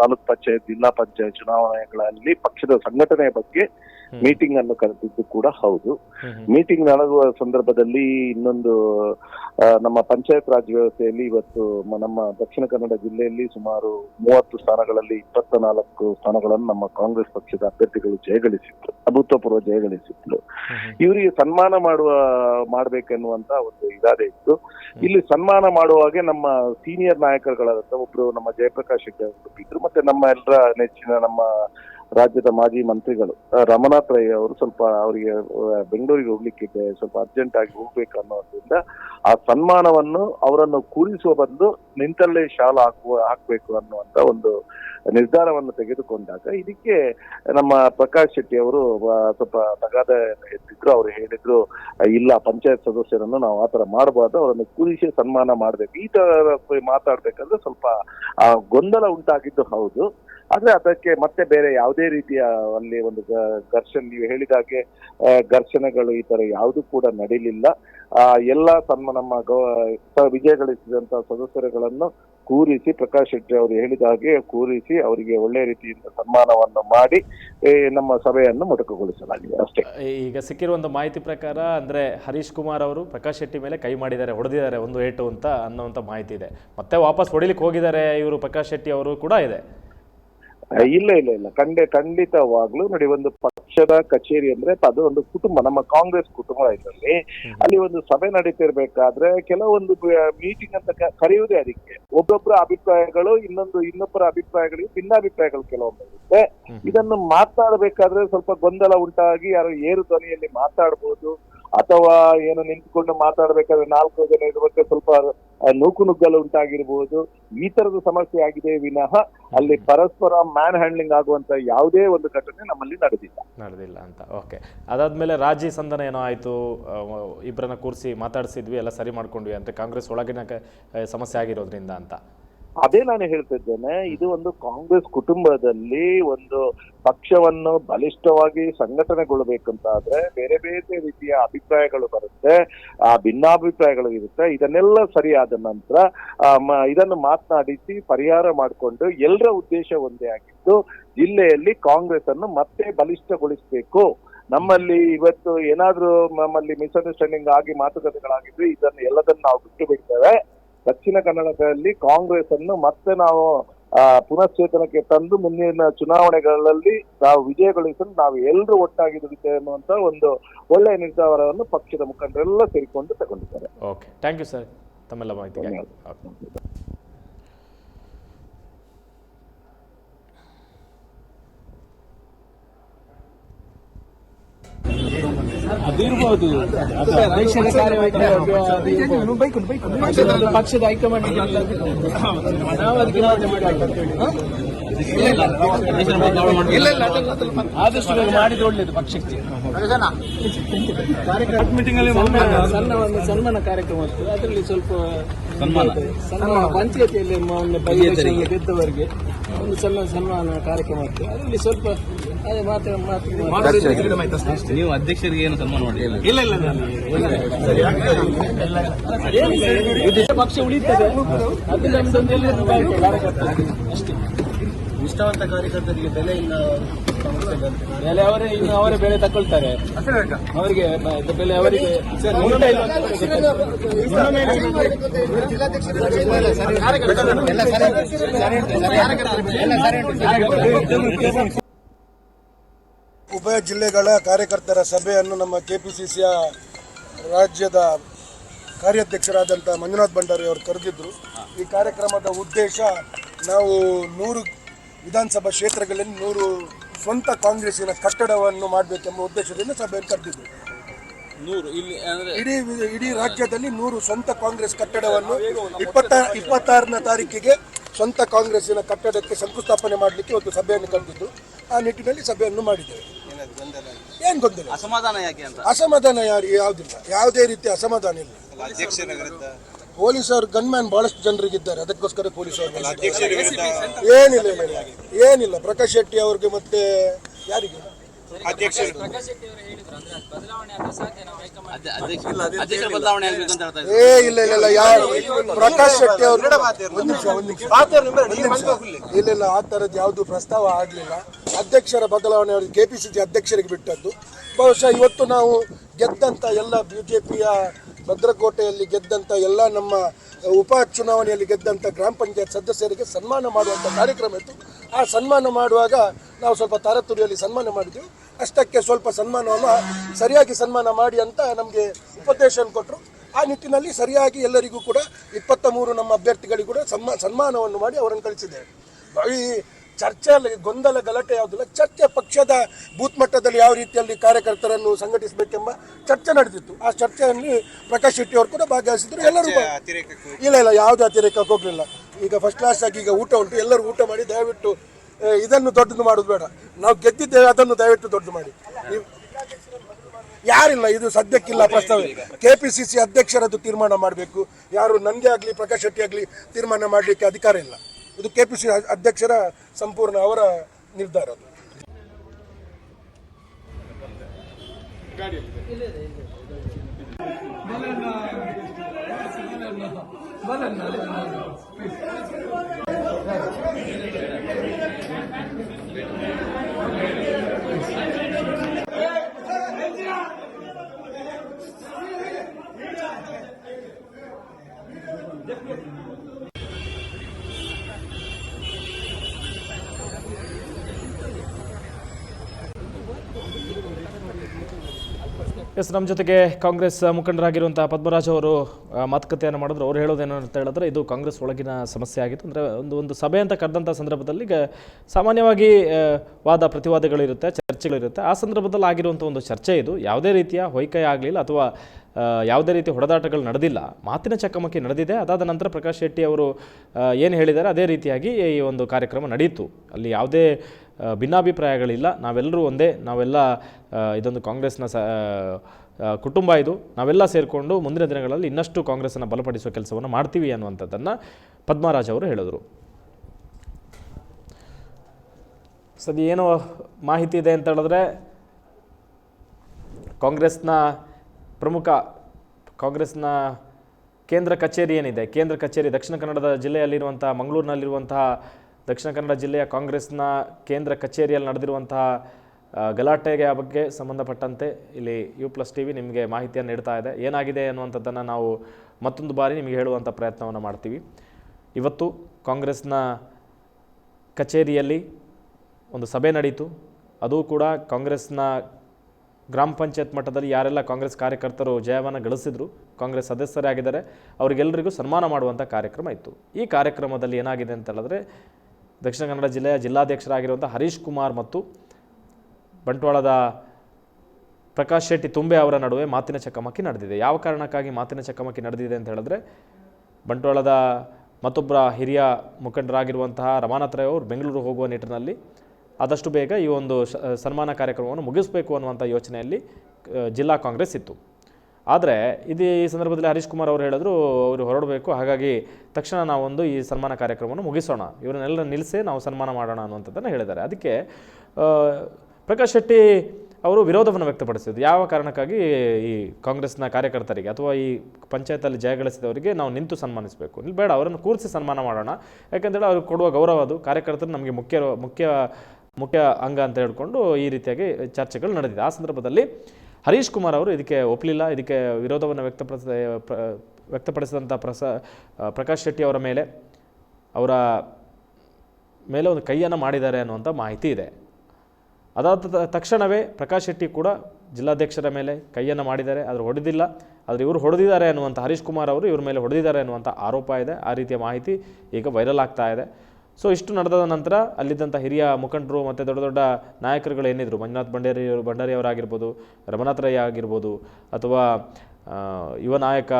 ತಾಲೂಕ್ ಪಂಚಾಯತ್ ಜಿಲ್ಲಾ ಪಂಚಾಯತ್ ಚುನಾವಣೆಗಳಲ್ಲಿ ಪಕ್ಷದ ಸಂಘಟನೆಯ ಬಗ್ಗೆ. ಮೀಟಿಂಗ್ ಅನ್ನು ಕರೆದಿದ್ದು ಕೂಡ ಹೌದು. ಮೀಟಿಂಗ್ ನಡೆಯುವ ಸಂದರ್ಭದಲ್ಲಿ ಇನ್ನೊಂದು ನಮ್ಮ ಪಂಚಾಯತ್ ರಾಜ್ ವ್ಯವಸ್ಥೆಯಲ್ಲಿ ಇವತ್ತು ನಮ್ಮ ದಕ್ಷಿಣ ಕನ್ನಡ ಜಿಲ್ಲೆಯಲ್ಲಿ ಸುಮಾರು ಮೂವತ್ತು ಸ್ಥಾನಗಳಲ್ಲಿ ಇಪ್ಪತ್ತ ನಾಲ್ಕು ಸ್ಥಾನಗಳನ್ನು ನಮ್ಮ ಕಾಂಗ್ರೆಸ್ ಪಕ್ಷದ ಅಭ್ಯರ್ಥಿಗಳು ಜಯಗಳಿಸಿದ್ರು ಅಭೂತಪೂರ್ವ ಜಯಗಳಿಸಿದ್ರು. ಇವರಿಗೆ ಸನ್ಮಾನ ಮಾಡುವ ಮಾಡ್ಬೇಕೆನ್ನುವಂತ ಒಂದು ಇರಾದೆ ಇತ್ತು. ಇಲ್ಲಿ ಸನ್ಮಾನ ಮಾಡುವಾಗೆ ನಮ್ಮ ಸೀನಿಯರ್ ನಾಯಕರುಗಳಾದಂತ ಒಬ್ರು ನಮ್ಮ ಜಯಪ್ರಕಾಶ್ ಶೆಟ್ಟಿ ಅವರು ಮತ್ತೆ ನಮ್ಮ ಎಲ್ಲರ ನೆಚ್ಚಿನ ನಮ್ಮ ರಾಜ್ಯದ ಮಾಜಿ ಮಂತ್ರಿಗಳು ರಮನಾಥ್ ರೈ ಅವರು ಸ್ವಲ್ಪ ಅವರಿಗೆ ಬೆಂಗಳೂರಿಗೆ ಹೋಗ್ಲಿಕ್ಕಿದೆ ಸ್ವಲ್ಪ ಅರ್ಜೆಂಟ್ ಆಗಿ ಹೋಗ್ಬೇಕು ಅನ್ನೋದ್ರಿಂದ ಆ ಸನ್ಮಾನವನ್ನು ಅವರನ್ನು ಕೂರಿಸುವ ಬದಲು ನಿಂತಲ್ಲೇ ಶಾಲ ಹಾಕುವ, ಹಾಕ್ಬೇಕು ಅನ್ನುವಂತ ಒಂದು ನಿರ್ಧಾರವನ್ನು ತೆಗೆದುಕೊಂಡಾಗ ಇದಕ್ಕೆ ನಮ್ಮ ಪ್ರಕಾಶ್ ಶೆಟ್ಟಿ ಅವರು ಸ್ವಲ್ಪ ತಗಾದ ಎತ್ತಿದ್ರು, ಅವ್ರು ಹೇಳಿದ್ರು ಇಲ್ಲ ಪಂಚಾಯತ್ ಸದಸ್ಯರನ್ನು ನಾವು ಆತರ ಮಾಡಬಾರ್ದು, ಅವರನ್ನು ಕೂರಿಸಿ ಸನ್ಮಾನ ಮಾಡ್ಬೇಕು. ಈ ತರ ಮಾತಾಡ್ಬೇಕಂದ್ರೆ ಸ್ವಲ್ಪ ಗೊಂದಲ ಉಂಟಾಗಿದ್ದು ಹೌದು. ಆದ್ರೆ ಅದಕ್ಕೆ ಮತ್ತೆ ಬೇರೆ ಯಾವುದೇ ರೀತಿಯ ಅಲ್ಲಿ ಒಂದು ಘರ್ಷಣೆ, ನೀವು ಹೇಳಿದಾಗೆ ಘರ್ಷಣೆಗಳು ಈ ತರ ಯಾವುದು ಕೂಡ ನಡೀಲಿಲ್ಲ. ಆ, ಎಲ್ಲ ತಮ್ಮ ನಮ್ಮ ವಿಜಯ ಗಳಿಸಿದಂತ ಸದಸ್ಯರುಗಳನ್ನು ಕೂರಿಸಿ, ಪ್ರಕಾಶ್ ಶೆಟ್ಟಿ ಅವರು ಹೇಳಿದ ಹಾಗೆ ಕೂರಿಸಿ ಅವರಿಗೆ ಒಳ್ಳೆ ರೀತಿಯಿಂದ ಸನ್ಮಾನವನ್ನು ಮಾಡಿ ನಮ್ಮ ಸಭೆಯನ್ನು ಮೊಟಕುಗೊಳಿಸಲಾಗಿದೆ. ಅಷ್ಟೇ. ಈಗ ಸಿಕ್ಕಿರುವಂಥ ಮಾಹಿತಿ ಪ್ರಕಾರ ಅಂದ್ರೆ ಹರೀಶ್ ಕುಮಾರ್ ಅವರು ಪ್ರಕಾಶ್ ಶೆಟ್ಟಿ ಮೇಲೆ ಕೈ ಮಾಡಿದ್ದಾರೆ, ಹೊಡೆದಿದ್ದಾರೆ ಒಂದು ಏಟು ಅಂತ ಅನ್ನೋಂಥ ಮಾಹಿತಿ ಇದೆ. ಮತ್ತೆ ವಾಪಸ್ ಹೊಡಿಲಿಕ್ಕೆ ಹೋಗಿದ್ದಾರೆ ಇವರು ಪ್ರಕಾಶ್ ಶೆಟ್ಟಿ ಅವರು ಕೂಡ ಇದೆ. ಇಲ್ಲ ಇಲ್ಲ ಇಲ್ಲ. ಖಂಡ ಖಂಡಿತವಾಗ್ಲೂ ನೋಡಿ ಒಂದು ಪಕ್ಷದ ಕಚೇರಿ ಅಂದ್ರೆ ಅದು ಒಂದು ಕುಟುಂಬ ನಮ್ಮ ಕಾಂಗ್ರೆಸ್ ಕುಟುಂಬ ಇದರಲ್ಲಿ. ಅಲ್ಲಿ ಒಂದು ಸಭೆ ನಡೀತಿರ್ಬೇಕಾದ್ರೆ ಕೆಲವೊಂದು ಮೀಟಿಂಗ್ ಅಂತ ಕರೆಯುವುದೇ ಅದಕ್ಕೆ. ಒಬ್ಬೊಬ್ಬರ ಅಭಿಪ್ರಾಯಗಳು ಇನ್ನೊಂದು ಇನ್ನೊಬ್ಬರ ಅಭಿಪ್ರಾಯಗಳಿಗೆ ಭಿನ್ನಾಭಿಪ್ರಾಯಗಳು ಕೆಲವೊಮ್ಮೆ ಇರುತ್ತೆ. ಇದನ್ನು ಮಾತಾಡಬೇಕಾದ್ರೆ ಸ್ವಲ್ಪ ಗೊಂದಲ ಉಂಟಾಗಿ ಯಾರು ಏರು ಧ್ವನಿಯಲ್ಲಿ ಮಾತಾಡ್ಬೋದು. ಅಥವಾ ಏನು ನಿಂತ್ಕೊಂಡು ಮಾತಾಡ್ಬೇಕಾದ್ರೆ ನಾಲ್ಕು ಜನ ಇರುವಂತೆ ಸ್ವಲ್ಪ ನೂಕು ನುಗ್ಗಲು ಉಂಟಾಗಿರ್ಬೋದು. ಈ ತರದ ಸಮಸ್ಯೆ ಆಗಿದೆ ವಿನಃ ಅಲ್ಲಿ ಪರಸ್ಪರ ಮ್ಯಾನ್ ಹ್ಯಾಂಡ್ಲಿಂಗ್ ಆಗುವಂತ ಯಾವುದೇ ಒಂದು ಘಟನೆ ನಮ್ಮಲ್ಲಿ ನಡೆದಿಲ್ಲ. ನಡೆದಿಲ್ಲ ಅಂತ. ಓಕೆ ಅದಾದ್ಮೇಲೆ ರಾಜಿ ಸಂಧಾನ ಏನೋ ಆಯಿತು ಇಬ್ಬರನ್ನ ಕೂರಿಸಿ ಮಾತಾಡಿಸಿದ್ವಿ, ಎಲ್ಲ ಸರಿ ಮಾಡ್ಕೊಂಡ್ವಿ ಅಂತ ಕಾಂಗ್ರೆಸ್ ಒಳಗಿನ ಸಮಸ್ಯೆ ಆಗಿರೋದ್ರಿಂದ ಅಂತ. ಅದೇ ನಾನು ಹೇಳ್ತಿದ್ದೇನೆ ಇದು ಒಂದು ಕಾಂಗ್ರೆಸ್ ಕುಟುಂಬದಲ್ಲಿ ಒಂದು ಪಕ್ಷವನ್ನು ಬಲಿಷ್ಠವಾಗಿ ಸಂಘಟನೆಗೊಳ್ಳಬೇಕಂತಾದ್ರೆ ಬೇರೆ ಬೇರೆ ರೀತಿಯ ಅಭಿಪ್ರಾಯಗಳು ಬರುತ್ತೆ ಆ ಭಿನ್ನಾಭಿಪ್ರಾಯಗಳು ಇರುತ್ತೆ. ಇದನ್ನೆಲ್ಲ ಸರಿಯಾದ ನಂತರ ಇದನ್ನು ಮಾತನಾಡಿಸಿ ಪರಿಹಾರ ಮಾಡಿಕೊಂಡು ಎಲ್ಲರ ಉದ್ದೇಶ ಒಂದೇ ಆಗಿತ್ತು ಜಿಲ್ಲೆಯಲ್ಲಿ ಕಾಂಗ್ರೆಸ್ ಅನ್ನು ಮತ್ತೆ ಬಲಿಷ್ಠಗೊಳಿಸಬೇಕು. ನಮ್ಮಲ್ಲಿ ಇವತ್ತು ಏನಾದ್ರೂ ನಮ್ಮಲ್ಲಿ ಮಿಸ್ಅಂಡರ್ಸ್ಟ್ಯಾಂಡಿಂಗ್ ಆಗಿ ಮಾತುಕತೆಗಳಾಗಿದ್ರೆ ಇದನ್ನು ಎಲ್ಲದನ್ನು ನಾವು ಬಿಟ್ಟು ಬಿಡ್ತೇವೆ. ದಕ್ಷಿಣ ಕನ್ನಡದಲ್ಲಿ ಕಾಂಗ್ರೆಸ್ ಅನ್ನು ಮತ್ತೆ ನಾವು ಆ, ಪುನಶ್ಚೇತನಕ್ಕೆ ತಂದು ಮುಂದಿನ ಚುನಾವಣೆಗಳಲ್ಲಿ ನಾವು ವಿಜಯಗೊಳಿಸಲು ನಾವು ಎಲ್ಲರೂ ಒಟ್ಟಾಗಿ ದುಡಿತೇವೆ ಅನ್ನುವಂತ ಒಂದು ಒಳ್ಳೆಯ ನಿರ್ಧಾರವನ್ನು ಪಕ್ಷದ ಮುಖಂಡರೆಲ್ಲ ಸೇರಿಕೊಂಡು ತಗೊಂಡಿದ್ದಾರೆ. ಓಕೆ ಥ್ಯಾಂಕ್ ಯು ಸರ್ ತಮ್ಮೆಲ್ಲ ಮಾಹಿತಿಗೆ ಓಕೆ ಅದಿರ್ಬೋದು. ಅದು ಅಧ್ಯಕ್ಷರ ಕಾರ್ಯವೈಖರಿ ಅದು ಅದು ಇರ್ಬೋದು. ಪಕ್ಷದ- ಹೈಕಮಾಂಡ್ ನಾವು ಅದಕ್ಕೆ. ಆದಷ್ಟು ಬೇಗ ಮಾಡಿದ್ರೆ ಒಳ್ಳೇದು ಪಕ್ಷಕ್ಕೆ. ಒಂದು ಸನ್ಮಾನ ಕಾರ್ಯಕ್ರಮ ಇತ್ತು. ಅದರಲ್ಲಿ ಸ್ವಲ್ಪ ಸನ್ಮಾನ. ಪಂಚಾಯತಿಯಲ್ಲಿ ಗೆದ್ದವರಿಗೆ ಒಂದು ಸಣ್ಣ ಸನ್ಮಾನ ಕಾರ್ಯಕ್ರಮ ಇತ್ತು. ಅದರಲ್ಲಿ ಸ್ವಲ್ಪ ನೀವು ಅಧ್ಯಕ್ಷರಿಗೆ ಏನು ಸನ್ಮಾನ ಮಾಡಿ ಇಲ್ಲ ಇಲ್ಲ ಪಕ್ಷ ಉಳಿತದೆ ಅದು ನಮ್ದೊಂದು. ಅಷ್ಟೇ. ನಿಷ್ಠಾವಂತ ಕಾರ್ಯಕರ್ತರಿಗೆ ಬೆಲೆ ಇಲ್ಲ. ಬೆಲೆ ಅವರೇ ಇನ್ನು ಅವರೇ ಬೆಲೆ ತಗೊಳ್ತಾರೆ ಅವರಿಗೆ ಬೆಲೆ ಅವರಿಗೆ. ಉಭಯ ಜಿಲ್ಲೆಗಳ ಕಾರ್ಯಕರ್ತರ ಸಭೆಯನ್ನು ನಮ್ಮ ಕೆ ಪಿ ಸಿ ಸಿಯ ರಾಜ್ಯದ ಕಾರ್ಯಾಧ್ಯಕ್ಷರಾದಂಥ ಮಂಜುನಾಥ್ ಭಂಡಾರಿ ಅವರು ಕರೆದಿದ್ದರು ಈ ಕಾರ್ಯಕ್ರಮದ ಉದ್ದೇಶ ನಾವು ನೂರು ವಿಧಾನಸಭಾ ಕ್ಷೇತ್ರಗಳಲ್ಲಿ ನೂರು ಸ್ವಂತ ಕಾಂಗ್ರೆಸ್ಸಿನ ಕಟ್ಟಡವನ್ನು ಮಾಡಬೇಕೆಂಬ ಉದ್ದೇಶದಿಂದ ಸಭೆಯನ್ನು ಕರೆದಿದ್ದರು ನೂರು? ಇಲ್ಲಿ ಅಂದ್ರೆ ಇಡೀ ಇಡೀ ರಾಜ್ಯದಲ್ಲಿ ನೂರು ಸ್ವಂತ ಕಾಂಗ್ರೆಸ್ ಕಟ್ಟಡವನ್ನು ಇಪ್ಪತ್ತ ಇಪ್ಪತ್ತಾರನೇ ತಾರೀಕಿಗೆ ಸ್ವಂತ ಕಾಂಗ್ರೆಸ್ಸಿನ ಕಟ್ಟಡಕ್ಕೆ ಶಂಕುಸ್ಥಾಪನೆ ಮಾಡಲಿಕ್ಕೆ ಒಂದು ಸಭೆಯನ್ನು ಕರೆದಿದ್ದು ಆ ನಿಟ್ಟಿನಲ್ಲಿ ಸಭೆಯನ್ನು ಮಾಡಿದ್ದೇವೆ. ಏನು ಗೊಂದಲ ಅಸಮಾಧಾನ ಯಾಕೆ ಅಂತ? ಅಸಮಾಧಾನ ಯಾರು? ಯಾವುದಿಲ್ಲ. ಯಾವುದೇ ರೀತಿ ಅಸಮಾಧಾನ ಇಲ್ಲ. ಪೊಲೀಸ್ ಅವರು ಗನ್ಮ್ಯಾನ್ ಬಹಳಷ್ಟು ಜನರಿಗಿದ್ದಾರೆ. ಅದಕ್ಕೋಸ್ಕರ ಪೊಲೀಸ್ ಅವರು ಏನಿಲ್ಲ ಇಲ್ಲ. ಏನಿಲ್ಲ. ಪ್ರಕಾಶ್ ಶೆಟ್ಟಿ ಅವ್ರಿಗೆ ಮತ್ತೆ ಯಾರಿಗೆ? ಅಧ್ಯಕ್ಷ ಅಧ್ಯಕ್ಷರ ಬದಲಾವಣೆ ಆಗ್ಬೇಕಂತ ಹೇಳ್ತಾ ಇದ್ದಾರೆ ಏ ಇಲ್ಲ ಇಲ್ಲ ಇಲ್ಲ. ಯಾರು? ಪ್ರಕಾಶ್ ಶೆಟ್ಟಿ ಅವರು ಒಂದು ನಿಮಿಷ ಒಂದು ನಿಮಿಷ. ಒಂದು ನಿಮಿಷ. ಇಲ್ಲ ಇಲ್ಲ ಆ ತರದ್ ಯಾವ್ದು ಪ್ರಸ್ತಾವ ಆಗಲಿಲ್ಲ. ಅಧ್ಯಕ್ಷರ ಬದಲಾವಣೆ ಸಿ ಜಿ ಅಧ್ಯಕ್ಷರಿಗೆ ಬಿಟ್ಟದ್ದು. ಬಹುಶಃ ಇವತ್ತು ನಾವು ಗೆದ್ದಂಥ ಎಲ್ಲ ಬಿ ಜೆ ಪಿಯ ಭದ್ರಕೋಟೆಯಲ್ಲಿ ಗೆದ್ದಂಥ ಎಲ್ಲ ನಮ್ಮ ಉಪ ಚುನಾವಣೆಯಲ್ಲಿ ಗೆದ್ದಂಥ ಗ್ರಾಮ ಪಂಚಾಯತ್ ಸದಸ್ಯರಿಗೆ ಸನ್ಮಾನ ಮಾಡುವಂಥ ಕಾರ್ಯಕ್ರಮ ಇತ್ತು. ಆ ಸನ್ಮಾನ ಮಾಡುವಾಗ ನಾವು ಸ್ವಲ್ಪ ತಾರತುರಿಯಲ್ಲಿ ಸನ್ಮಾನ ಮಾಡಿದ್ವಿ. ಅಷ್ಟಕ್ಕೆ ಸ್ವಲ್ಪ ಸನ್ಮಾನವನ್ನು ಸರಿಯಾಗಿ ಸನ್ಮಾನ ಮಾಡಿ ಅಂತ ನಮಗೆ ಉಪದೇಶ ಕೊಟ್ಟರು ಆ ನಿಟ್ಟಿನಲ್ಲಿ ಸರಿಯಾಗಿ ಎಲ್ಲರಿಗೂ ಕೂಡ ಇಪ್ಪತ್ತ ಮೂರು ನಮ್ಮ ಅಭ್ಯರ್ಥಿಗಳಿಗೂ ಕೂಡ ಸನ್ಮಾ, ಸನ್ಮಾನವನ್ನು ಮಾಡಿ ಅವರನ್ನು ಕಳಿಸಿದ್ದೇವೆ. ಈ ಚರ್ಚೆಯಲ್ಲಿ ಗೊಂದಲ ಗಲಾಟೆ ಯಾವುದಿಲ್ಲ. ಚರ್ಚೆ ಪಕ್ಷದ ಬೂತ್ ಮಟ್ಟದಲ್ಲಿ ಯಾವ ರೀತಿಯಲ್ಲಿ ಕಾರ್ಯಕರ್ತರನ್ನು ಸಂಘಟಿಸಬೇಕೆಂಬ ಚರ್ಚೆ ನಡೆದಿತ್ತು. ಆ ಚರ್ಚೆಯಲ್ಲಿ ಪ್ರಕಾಶ್ ಶೆಟ್ಟಿ ಅವರು ಕೂಡ ಭಾಗವಹಿಸಿದ್ರು. ಎಲ್ಲರೂ ಇಲ್ಲ ಇಲ್ಲ ಯಾವುದೇ ಅತಿರೇಕಕ್ಕೆ ಹೋಗಲಿಲ್ಲ. ಈಗ ಫಸ್ಟ್ ಕ್ಲಾಸ್ ಆಗಿ ಈಗ ಊಟ ಉಂಟು. ಎಲ್ಲರೂ ಊಟ ಮಾಡಿ ದಯವಿಟ್ಟು ಇದನ್ನು ದೊಡ್ಡದು ಮಾಡೋದು ಬೇಡ. ನಾವು ಗೆದ್ದಿದ್ದೇವೆ ಅದನ್ನು ದಯವಿಟ್ಟು ದೊಡ್ಡದು ಮಾಡಿ. ಯಾರಿಲ್ಲ ಇದು ಸದ್ಯಕ್ಕಿಲ್ಲ ಪ್ರಸ್ತಾವ. ಸಿ ಅಧ್ಯಕ್ಷರದ್ದು ತೀರ್ಮಾನ ಮಾಡಬೇಕು. ಯಾರು ನನಗೆ ಆಗಲಿ ಪ್ರಕಾಶ್ ಶೆಟ್ಟಿ ಆಗಲಿ ತೀರ್ಮಾನ ಮಾಡಲಿಕ್ಕೆ ಅಧಿಕಾರ ಇಲ್ಲ. ಇದು ಕೆಪಿಸಿ ಅಧ್ಯಕ್ಷರ ಸಂಪೂರ್ಣ ಅವರ ನಿರ್ಧಾರ ಅದು. ಎಸ್ ನಮ್ಮ ಜೊತೆಗೆ ಕಾಂಗ್ರೆಸ್ ಮುಖಂಡರಾಗಿರುವಂಥ ಪದ್ಮರಾಜ್ ಅವರು ಮಾತುಕತೆಯನ್ನು ಮಾಡಿದ್ರು. ಅವ್ರು ಹೇಳೋದೇನು ಅಂತ ಹೇಳಿದ್ರೆ, ಇದು ಕಾಂಗ್ರೆಸ್ ಒಳಗಿನ ಸಮಸ್ಯೆ ಆಗಿತ್ತು. ಅಂದರೆ ಒಂದು ಒಂದು ಸಭೆ ಅಂತ ಕರೆದಂಥ ಸಂದರ್ಭದಲ್ಲಿ ಈಗ ಸಾಮಾನ್ಯವಾಗಿ ವಾದ ಪ್ರತಿವಾದಗಳಿರುತ್ತೆ, ಚರ್ಚೆಗಳಿರುತ್ತೆ. ಆ ಸಂದರ್ಭದಲ್ಲಿ ಆಗಿರುವಂಥ ಒಂದು ಚರ್ಚೆ ಇದು. ಯಾವುದೇ ರೀತಿಯ ಹೊಯ್ಕೈ ಆಗಲಿಲ್ಲ ಅಥವಾ ಯಾವುದೇ ರೀತಿ ಹೊಡೆದಾಟಗಳು ನಡೆದಿಲ್ಲ. ಮಾತಿನ ಚಕಮಕಿ ನಡೆದಿದೆ. ಅದಾದ ನಂತರ ಪ್ರಕಾಶ್ ಶೆಟ್ಟಿ ಅವರು ಏನು ಹೇಳಿದ್ದಾರೆ, ಅದೇ ರೀತಿಯಾಗಿ ಈ ಒಂದು ಕಾರ್ಯಕ್ರಮ ನಡೆಯಿತು ಅಲ್ಲಿ ಯಾವುದೇ ಭಿನ್ನಾಭಿಪ್ರಾಯಗಳಿಲ್ಲ. ನಾವೆಲ್ಲರೂ ಒಂದೇ, ನಾವೆಲ್ಲ ಇದೊಂದು ಕಾಂಗ್ರೆಸ್ನ ಸ ಕುಟುಂಬ ಇದು. ನಾವೆಲ್ಲ ಸೇರಿಕೊಂಡು ಮುಂದಿನ ದಿನಗಳಲ್ಲಿ ಇನ್ನಷ್ಟು ಕಾಂಗ್ರೆಸ್ಸನ್ನು ಬಲಪಡಿಸುವ ಕೆಲಸವನ್ನು ಮಾಡ್ತೀವಿ ಅನ್ನುವಂಥದ್ದನ್ನು ಪದ್ಮರಾಜ್ ಅವರು ಹೇಳಿದರು. ಸದ್ಯ ಏನು ಮಾಹಿತಿ ಇದೆ ಅಂತ ಹೇಳಿದ್ರೆ, ಕಾಂಗ್ರೆಸ್ನ ಪ್ರಮುಖ, ಕಾಂಗ್ರೆಸ್ನ ಕೇಂದ್ರ ಕಚೇರಿ ಏನಿದೆ, ಕೇಂದ್ರ ಕಚೇರಿ ದಕ್ಷಿಣ ಕನ್ನಡದ ಜಿಲ್ಲೆಯಲ್ಲಿರುವಂತಹ, ಮಂಗಳೂರಿನಲ್ಲಿರುವಂತಹ ದಕ್ಷಿಣ ಕನ್ನಡ ಜಿಲ್ಲೆಯ ಕಾಂಗ್ರೆಸ್ನ ಕೇಂದ್ರ ಕಚೇರಿಯಲ್ಲಿ ನಡೆದಿರುವಂತಹ ಗಲಾಟೆಗೆ ಬಗ್ಗೆ ಸಂಬಂಧಪಟ್ಟಂತೆ ಇಲ್ಲಿ ಯು ಪ್ಲಸ್ ಟಿ ವಿ ನಿಮಗೆ ಮಾಹಿತಿಯನ್ನು ನೀಡ್ತಾ ಇದೆ. ಏನಾಗಿದೆ ಅನ್ನುವಂಥದ್ದನ್ನು ನಾವು ಮತ್ತೊಂದು ಬಾರಿ ನಿಮಗೆ ಹೇಳುವಂಥ ಪ್ರಯತ್ನವನ್ನು ಮಾಡ್ತೀವಿ. ಇವತ್ತು ಕಾಂಗ್ರೆಸ್ನ ಕಚೇರಿಯಲ್ಲಿ ಒಂದು ಸಭೆ ನಡೆಯಿತು ಅದು ಕೂಡ ಕಾಂಗ್ರೆಸ್ನ ಗ್ರಾಮ ಪಂಚಾಯತ್ ಮಟ್ಟದಲ್ಲಿ ಯಾರೆಲ್ಲ ಕಾಂಗ್ರೆಸ್ ಕಾರ್ಯಕರ್ತರು ಜಯವನ್ನು ಗಳಿಸಿದ್ರು, ಕಾಂಗ್ರೆಸ್ ಸದಸ್ಯರೇ ಆಗಿದ್ದಾರೆ ಅವರಿಗೆಲ್ಲರಿಗೂ ಸನ್ಮಾನ ಮಾಡುವಂಥ ಕಾರ್ಯಕ್ರಮ ಇತ್ತು. ಈ ಕಾರ್ಯಕ್ರಮದಲ್ಲಿ ಏನಾಗಿದೆ ಅಂತ ಹೇಳಿದ್ರೆ ದಕ್ಷಿಣ ಕನ್ನಡ ಜಿಲ್ಲೆಯ ಜಿಲ್ಲಾಧ್ಯಕ್ಷರಾಗಿರುವಂಥ ಹರೀಶ್ ಕುಮಾರ್ ಮತ್ತು ಬಂಟ್ವಾಳದ ಪ್ರಕಾಶ್ ಶೆಟ್ಟಿ ತುಂಬೆ ಅವರ ನಡುವೆ ಮಾತಿನ ಚಕಮಕಿ ನಡೆದಿದೆ. ಯಾವ ಕಾರಣಕ್ಕಾಗಿ ಮಾತಿನ ಚಕಮಕಿ ನಡೆದಿದೆ ಅಂತ ಹೇಳಿದ್ರೆ, ಬಂಟ್ವಾಳದ ಮತ್ತೊಬ್ಬರ ಹಿರಿಯ ಮುಖಂಡರಾಗಿರುವಂತಹ ರಮಾನಾಥ್ ರೈ ಅವರು ಬೆಂಗಳೂರು ಹೋಗುವ ನಿಟ್ಟಿನಲ್ಲಿ ಆದಷ್ಟು ಬೇಗ ಈ ಒಂದು ಸನ್ಮಾನ ಕಾರ್ಯಕ್ರಮವನ್ನು ಮುಗಿಸಬೇಕು ಅನ್ನುವಂಥ ಯೋಚನೆಯಲ್ಲಿ ಜಿಲ್ಲಾ ಕಾಂಗ್ರೆಸ್ ಇತ್ತು. ಆದರೆ ಇದು ಈ ಸಂದರ್ಭದಲ್ಲಿ ಹರೀಶ್ ಕುಮಾರ್ ಅವರು ಹೇಳಿದ್ರು, ಅವರು ಹೊರಡಬೇಕು, ಹಾಗಾಗಿ ತಕ್ಷಣ ನಾವೊಂದು ಈ ಸನ್ಮಾನ ಕಾರ್ಯಕ್ರಮವನ್ನು ಮುಗಿಸೋಣ. ಇವರನ್ನೆಲ್ಲ ನಿಲ್ಲಿಸಿ ನಾವು ಸನ್ಮಾನ ಮಾಡೋಣ ಅನ್ನುವಂಥದ್ದನ್ನು ಹೇಳಿದ್ದಾರೆ. ಅದಕ್ಕೆ ಪ್ರಕಾಶ್ ಶೆಟ್ಟಿ ಅವರು ವಿರೋಧವನ್ನು ವ್ಯಕ್ತಪಡಿಸಿದ್ದು. ಯಾವ ಕಾರಣಕ್ಕಾಗಿ ಈ ಕಾಂಗ್ರೆಸ್ನ ಕಾರ್ಯಕರ್ತರಿಗೆ ಅಥವಾ ಈ ಪಂಚಾಯತಲ್ಲಿ ಜಯಗಳಿಸಿದವರಿಗೆ ನಾವು ನಿಂತು ಸನ್ಮಾನಿಸಬೇಕು? ಇಲ್ಲಿ ಬೇಡ, ಅವರನ್ನು ಕೂರಿಸಿ ಸನ್ಮಾನ ಮಾಡೋಣ. ಯಾಕಂತೇಳಿ ಅವ್ರಿಗೆ ಕೊಡುವ ಗೌರವ ಅದು. ಕಾರ್ಯಕರ್ತರು ನಮಗೆ ಮುಖ್ಯ ಮುಖ್ಯ ಮುಖ್ಯ ಅಂಗ ಅಂತ ಹೇಳ್ಕೊಂಡು ಈ ರೀತಿಯಾಗಿ ಚರ್ಚೆಗಳು ನಡೆದಿದೆ. ಆ ಸಂದರ್ಭದಲ್ಲಿ ಹರೀಶ್ ಕುಮಾರ್ ಅವರು ಇದಕ್ಕೆ ಒಪ್ಪಲಿಲ್ಲ ಇದಕ್ಕೆ ವಿರೋಧವನ್ನು ವ್ಯಕ್ತಪಡಿಸ ವ್ಯಕ್ತಪಡಿಸಿದಂಥ ಪ್ರಸ ಪ್ರಕಾಶ್ ಶೆಟ್ಟಿ ಅವರ ಮೇಲೆ ಅವರ ಮೇಲೆ ಒಂದು ಕೈಯನ್ನು ಮಾಡಿದ್ದಾರೆ ಅನ್ನುವಂಥ ಮಾಹಿತಿ ಇದೆ. ಅದಾದ ತಕ್ಷಣವೇ ಪ್ರಕಾಶ್ ಶೆಟ್ಟಿ ಕೂಡ ಜಿಲ್ಲಾಧ್ಯಕ್ಷರ ಮೇಲೆ ಕೈಯನ್ನು ಮಾಡಿದ್ದಾರೆ, ಆದರೆ ಹೊಡೆದಿಲ್ಲ. ಆದರೆ ಇವರು ಹೊಡೆದಿದ್ದಾರೆ ಅನ್ನುವಂಥ ಹರೀಶ್ ಕುಮಾರ್ ಅವರು ಇವ್ರ ಮೇಲೆ ಹೊಡೆದಿದ್ದಾರೆ ಅನ್ನುವಂಥ ಆರೋಪ ಇದೆ. ಆ ರೀತಿಯ ಮಾಹಿತಿ ಈಗ ವೈರಲ್ ಆಗ್ತಾ ಇದೆ. ಸೊ ಇಷ್ಟು ನಡೆದ ನಂತರ ಅಲ್ಲಿದ್ದಂಥ ಹಿರಿಯ ಮುಖಂಡರು ಮತ್ತು ದೊಡ್ಡ ದೊಡ್ಡ ನಾಯಕರುಗಳು ಏನಿದ್ರು? ಮಂಜುನಾಥ್ ಭಂಡಾರಿ ಭಂಡಾರಿಯವರಾಗಿರ್ಬೋದು ರಮನಾಥ್ ರೈ ಆಗಿರ್ಬೋದು, ಅಥವಾ ಯುವ ನಾಯಕ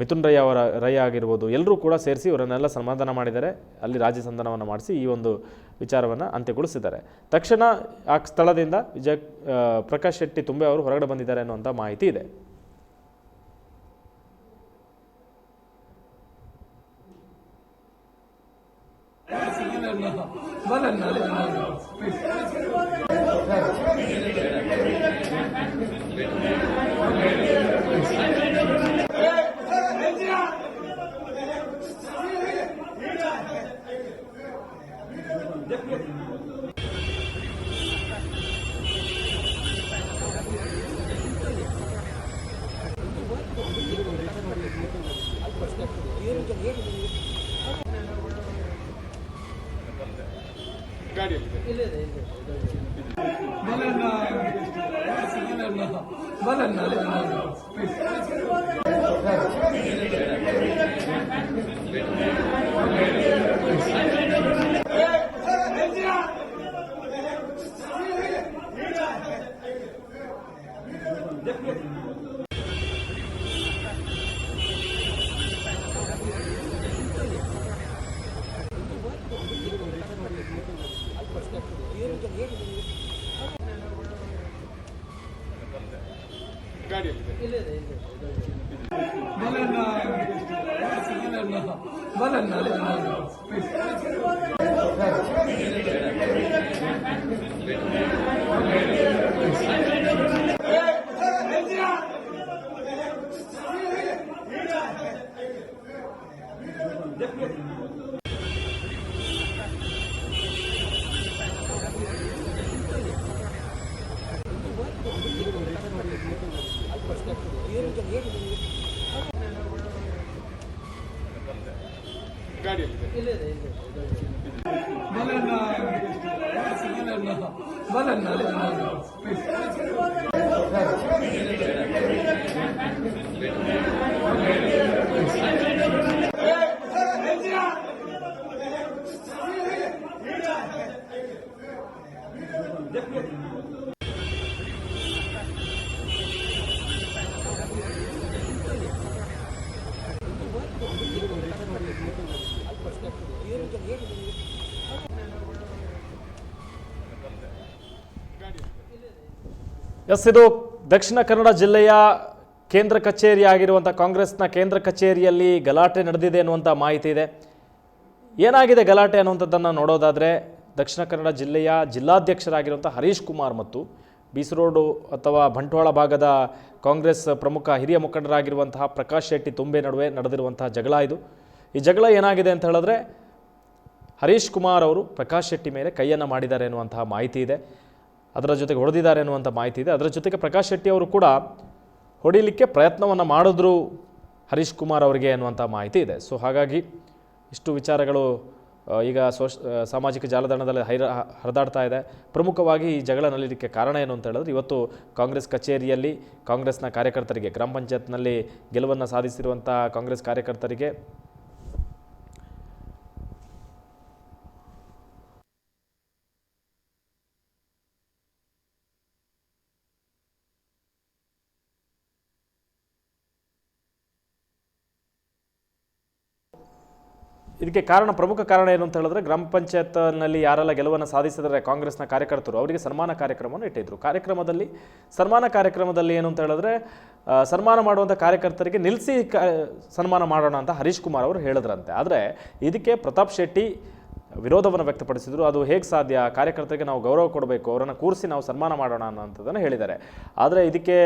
ಮಿಥುನ್ ರೈ ಅವರ, ರೈ ಆಗಿರ್ಬೋದು, ಎಲ್ಲರೂ ಕೂಡ ಸೇರಿಸಿ ಇವರನ್ನೆಲ್ಲ ಸಮಾಧಾನ ಮಾಡಿದ್ದಾರೆ. ಅಲ್ಲಿ ರಾಜ್ಯ ಸಂಧಾನವನ್ನು ಮಾಡಿಸಿ ಈ ಒಂದು ವಿಚಾರವನ್ನು ಅಂತ್ಯಗೊಳಿಸಿದ್ದಾರೆ. ತಕ್ಷಣ ಆ ಸ್ಥಳದಿಂದ ವಿಜಯ್ ಪ್ರಕಾಶ್ ಶೆಟ್ಟಿ ತುಂಬೆ ಅವರು ಹೊರಗಡೆ ಬಂದಿದ್ದಾರೆ ಅನ್ನುವಂಥ ಮಾಹಿತಿ ಇದೆ. ಅನ್ನೋದು ಎಸ್, ಇದು ದಕ್ಷಿಣ ಕನ್ನಡ ಜಿಲ್ಲೆಯ ಕೇಂದ್ರ ಕಚೇರಿ ಆಗಿರುವಂಥ ಕಾಂಗ್ರೆಸ್ನ ಕೇಂದ್ರ ಕಚೇರಿಯಲ್ಲಿ ಗಲಾಟೆ ನಡೆದಿದೆ ಅನ್ನುವಂಥ ಮಾಹಿತಿ ಇದೆ. ಏನಾಗಿದೆ ಗಲಾಟೆ ಅನ್ನುವಂಥದ್ದನ್ನು ನೋಡೋದಾದರೆ, ದಕ್ಷಿಣ ಕನ್ನಡ ಜಿಲ್ಲೆಯ ಜಿಲ್ಲಾಧ್ಯಕ್ಷರಾಗಿರುವಂಥ ಹರೀಶ್ ಕುಮಾರ್ ಮತ್ತು ಬೀಸರೋಡು ಅಥವಾ ಬಂಟ್ವಾಳ ಭಾಗದ ಕಾಂಗ್ರೆಸ್ ಪ್ರಮುಖ ಹಿರಿಯ ಮುಖಂಡರಾಗಿರುವಂತಹ ಪ್ರಕಾಶ್ ಶೆಟ್ಟಿ ತುಂಬೆ ನಡುವೆ ನಡೆದಿರುವಂತಹ ಜಗಳ ಇದು. ಈ ಜಗಳ ಏನಾಗಿದೆ ಅಂತ ಹೇಳಿದ್ರೆ, ಹರೀಶ್ ಕುಮಾರ್ ಅವರು ಪ್ರಕಾಶ್ ಶೆಟ್ಟಿ ಮೇಲೆ ಕೈಯನ್ನು ಮಾಡಿದ್ದಾರೆ ಎನ್ನುವಂತಹ ಮಾಹಿತಿ ಇದೆ. ಅದರ ಜೊತೆಗೆ ಹೊಡೆದಿದ್ದಾರೆ ಅನ್ನುವಂಥ ಮಾಹಿತಿ ಇದೆ. ಅದರ ಜೊತೆಗೆ ಪ್ರಕಾಶ್ ಶೆಟ್ಟಿ ಅವರು ಕೂಡ ಹೊಡಿಲಿಕ್ಕೆ ಪ್ರಯತ್ನವನ್ನು ಮಾಡಿದ್ರು ಹರೀಶ್ ಕುಮಾರ್ ಅವರಿಗೆ ಅನ್ನುವಂಥ ಮಾಹಿತಿ ಇದೆ. ಸೊ ಹಾಗಾಗಿ ಇಷ್ಟು ವಿಚಾರಗಳು ಈಗ ಸೋಶ್ ಸಾಮಾಜಿಕ ಜಾಲತಾಣದಲ್ಲಿ ಹೈರ, ಹರಿದಾಡ್ತಾ ಇದೆ. ಪ್ರಮುಖವಾಗಿ ಈ ಜಗಳ ನಲೀಲಿಕ್ಕೆ ಕಾರಣ ಏನು ಅಂತ ಹೇಳಿದ್ರೆ, ಇವತ್ತು ಕಾಂಗ್ರೆಸ್ ಕಚೇರಿಯಲ್ಲಿ ಕಾಂಗ್ರೆಸ್ನ ಕಾರ್ಯಕರ್ತರಿಗೆ, ಗ್ರಾಮ ಪಂಚಾಯತ್ನಲ್ಲಿ ಗೆಲುವನ್ನು ಸಾಧಿಸಿರುವಂಥ ಕಾಂಗ್ರೆಸ್ ಕಾರ್ಯಕರ್ತರಿಗೆ ಇದಕ್ಕೆ ಕಾರಣ, ಪ್ರಮುಖ ಕಾರಣ ಏನು ಅಂತ ಹೇಳಿದ್ರೆ, ಗ್ರಾಮ ಪಂಚಾಯತ್ನಲ್ಲಿ ಯಾರೆಲ್ಲ ಗೆಲುವನ್ನು ಸಾಧಿಸಿದರೆ ಕಾಂಗ್ರೆಸ್ನ ಕಾರ್ಯಕರ್ತರು, ಅವರಿಗೆ ಸನ್ಮಾನ ಕಾರ್ಯಕ್ರಮವನ್ನು ಇಟ್ಟಿದ್ರು. ಕಾರ್ಯಕ್ರಮದಲ್ಲಿ, ಸನ್ಮಾನ ಕಾರ್ಯಕ್ರಮದಲ್ಲಿ ಏನು ಅಂತ ಹೇಳಿದ್ರೆ ಸನ್ಮಾನ ಮಾಡುವಂಥ ಕಾರ್ಯಕರ್ತರಿಗೆ ನಿಲ್ಲಿಸಿ ಸನ್ಮಾನ ಮಾಡೋಣ ಅಂತ ಹರೀಶ್ ಕುಮಾರ್ ಅವರು ಹೇಳಿದ್ರಂತೆ. ಆದರೆ, ಇದಕ್ಕೆ ಪ್ರತಾಪ್ ಶೆಟ್ಟಿ ವಿರೋಧವನ್ನು ವ್ಯಕ್ತಪಡಿಸಿದರು. ಅದು ಹೇಗೆ ಸಾಧ್ಯ? ಕಾರ್ಯಕರ್ತರಿಗೆ ನಾವು ಗೌರವ ಕೊಡಬೇಕು, ಅವರನ್ನು ಕೂರಿಸಿ ನಾವು ಸನ್ಮಾನ ಮಾಡೋಣ ಅನ್ನೋಂಥದ್ದನ್ನು ಹೇಳಿದ್ದಾರೆ. ಆದರೆ ಇದಕ್ಕೆ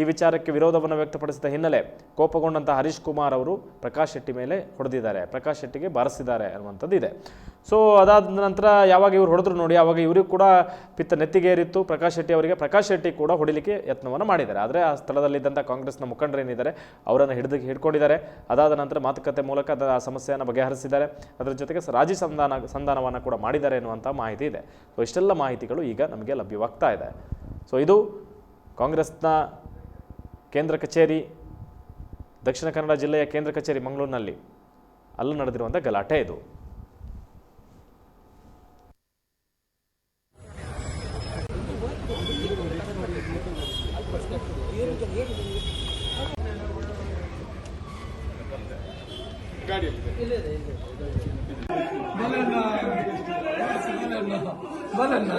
ಈ ವಿಚಾರಕ್ಕೆ ವಿರೋಧವನ್ನು ವ್ಯಕ್ತಪಡಿಸಿದ ಹಿನ್ನೆಲೆ ಕೋಪಗೊಂಡಂಥ ಹರೀಶ್ ಕುಮಾರ್ ಅವರು ಪ್ರಕಾಶ್ ಶೆಟ್ಟಿ ಮೇಲೆ ಹೊಡೆದಿದ್ದಾರೆ. ಪ್ರಕಾಶ್ ಶೆಟ್ಟಿಗೆ ಬಾರಿಸಿದ್ದಾರೆ ಅನ್ನುವಂಥದ್ದು ಇದೆ. ಸೊ ಅದಾದ ನಂತರ ಯಾವಾಗ ಇವರು ಹೊಡೆದ್ರು ನೋಡಿ ಆವಾಗ ಇವರಿಗೂ ಕೂಡ ಪಿತ್ತ ನೆತ್ತಿಗೇರಿತ್ತು. ಪ್ರಕಾಶ್ ಶೆಟ್ಟಿ ಅವರಿಗೆ, ಪ್ರಕಾಶ್ ಶೆಟ್ಟಿ ಕೂಡ ಹೊಡಿಲಿಕ್ಕೆ ಯತ್ನವನ್ನು ಮಾಡಿದ್ದಾರೆ. ಆದರೆ ಆ ಸ್ಥಳದಲ್ಲಿದ್ದಂಥ ಕಾಂಗ್ರೆಸ್ನ ಮುಖಂಡರೇನಿದ್ದಾರೆ ಅವರನ್ನು ಹಿಡಿದು ಹಿಡ್ಕೊಂಡಿದ್ದಾರೆ. ಅದಾದ ನಂತರ ಮಾತುಕತೆ ಮೂಲಕ ಆ ಸಮಸ್ಯೆಯನ್ನು ಬಗೆಹರಿಸಿದ್ದಾರೆ. ಅದರ ಜೊತೆಗೆ ರಾಜಿ ಸಂಧಾನ ಸಂಧಾನವನ್ನು ಕೂಡ ಮಾಡಿದ್ದಾರೆ ಎನ್ನುವಂಥ ಮಾಹಿತಿ ಇದೆ. ಸೊ ಇಷ್ಟೆಲ್ಲ ಮಾಹಿತಿಗಳು ಈಗ ನಮಗೆ ಲಭ್ಯವಾಗ್ತಾ ಇದೆ. ಸೊ ಇದು ಕಾಂಗ್ರೆಸ್ನ ಕೇಂದ್ರ ಕಚೇರಿ, ದಕ್ಷಿಣ ಕನ್ನಡ ಜಿಲ್ಲೆಯ ಕೇಂದ್ರ ಕಚೇರಿ ಮಂಗಳೂರಿನಲ್ಲಿ. ಅಲ್ಲೂ ನಡೆದಿರುವಂಥ ಗಲಾಟೆ ಇದು. Bana ne?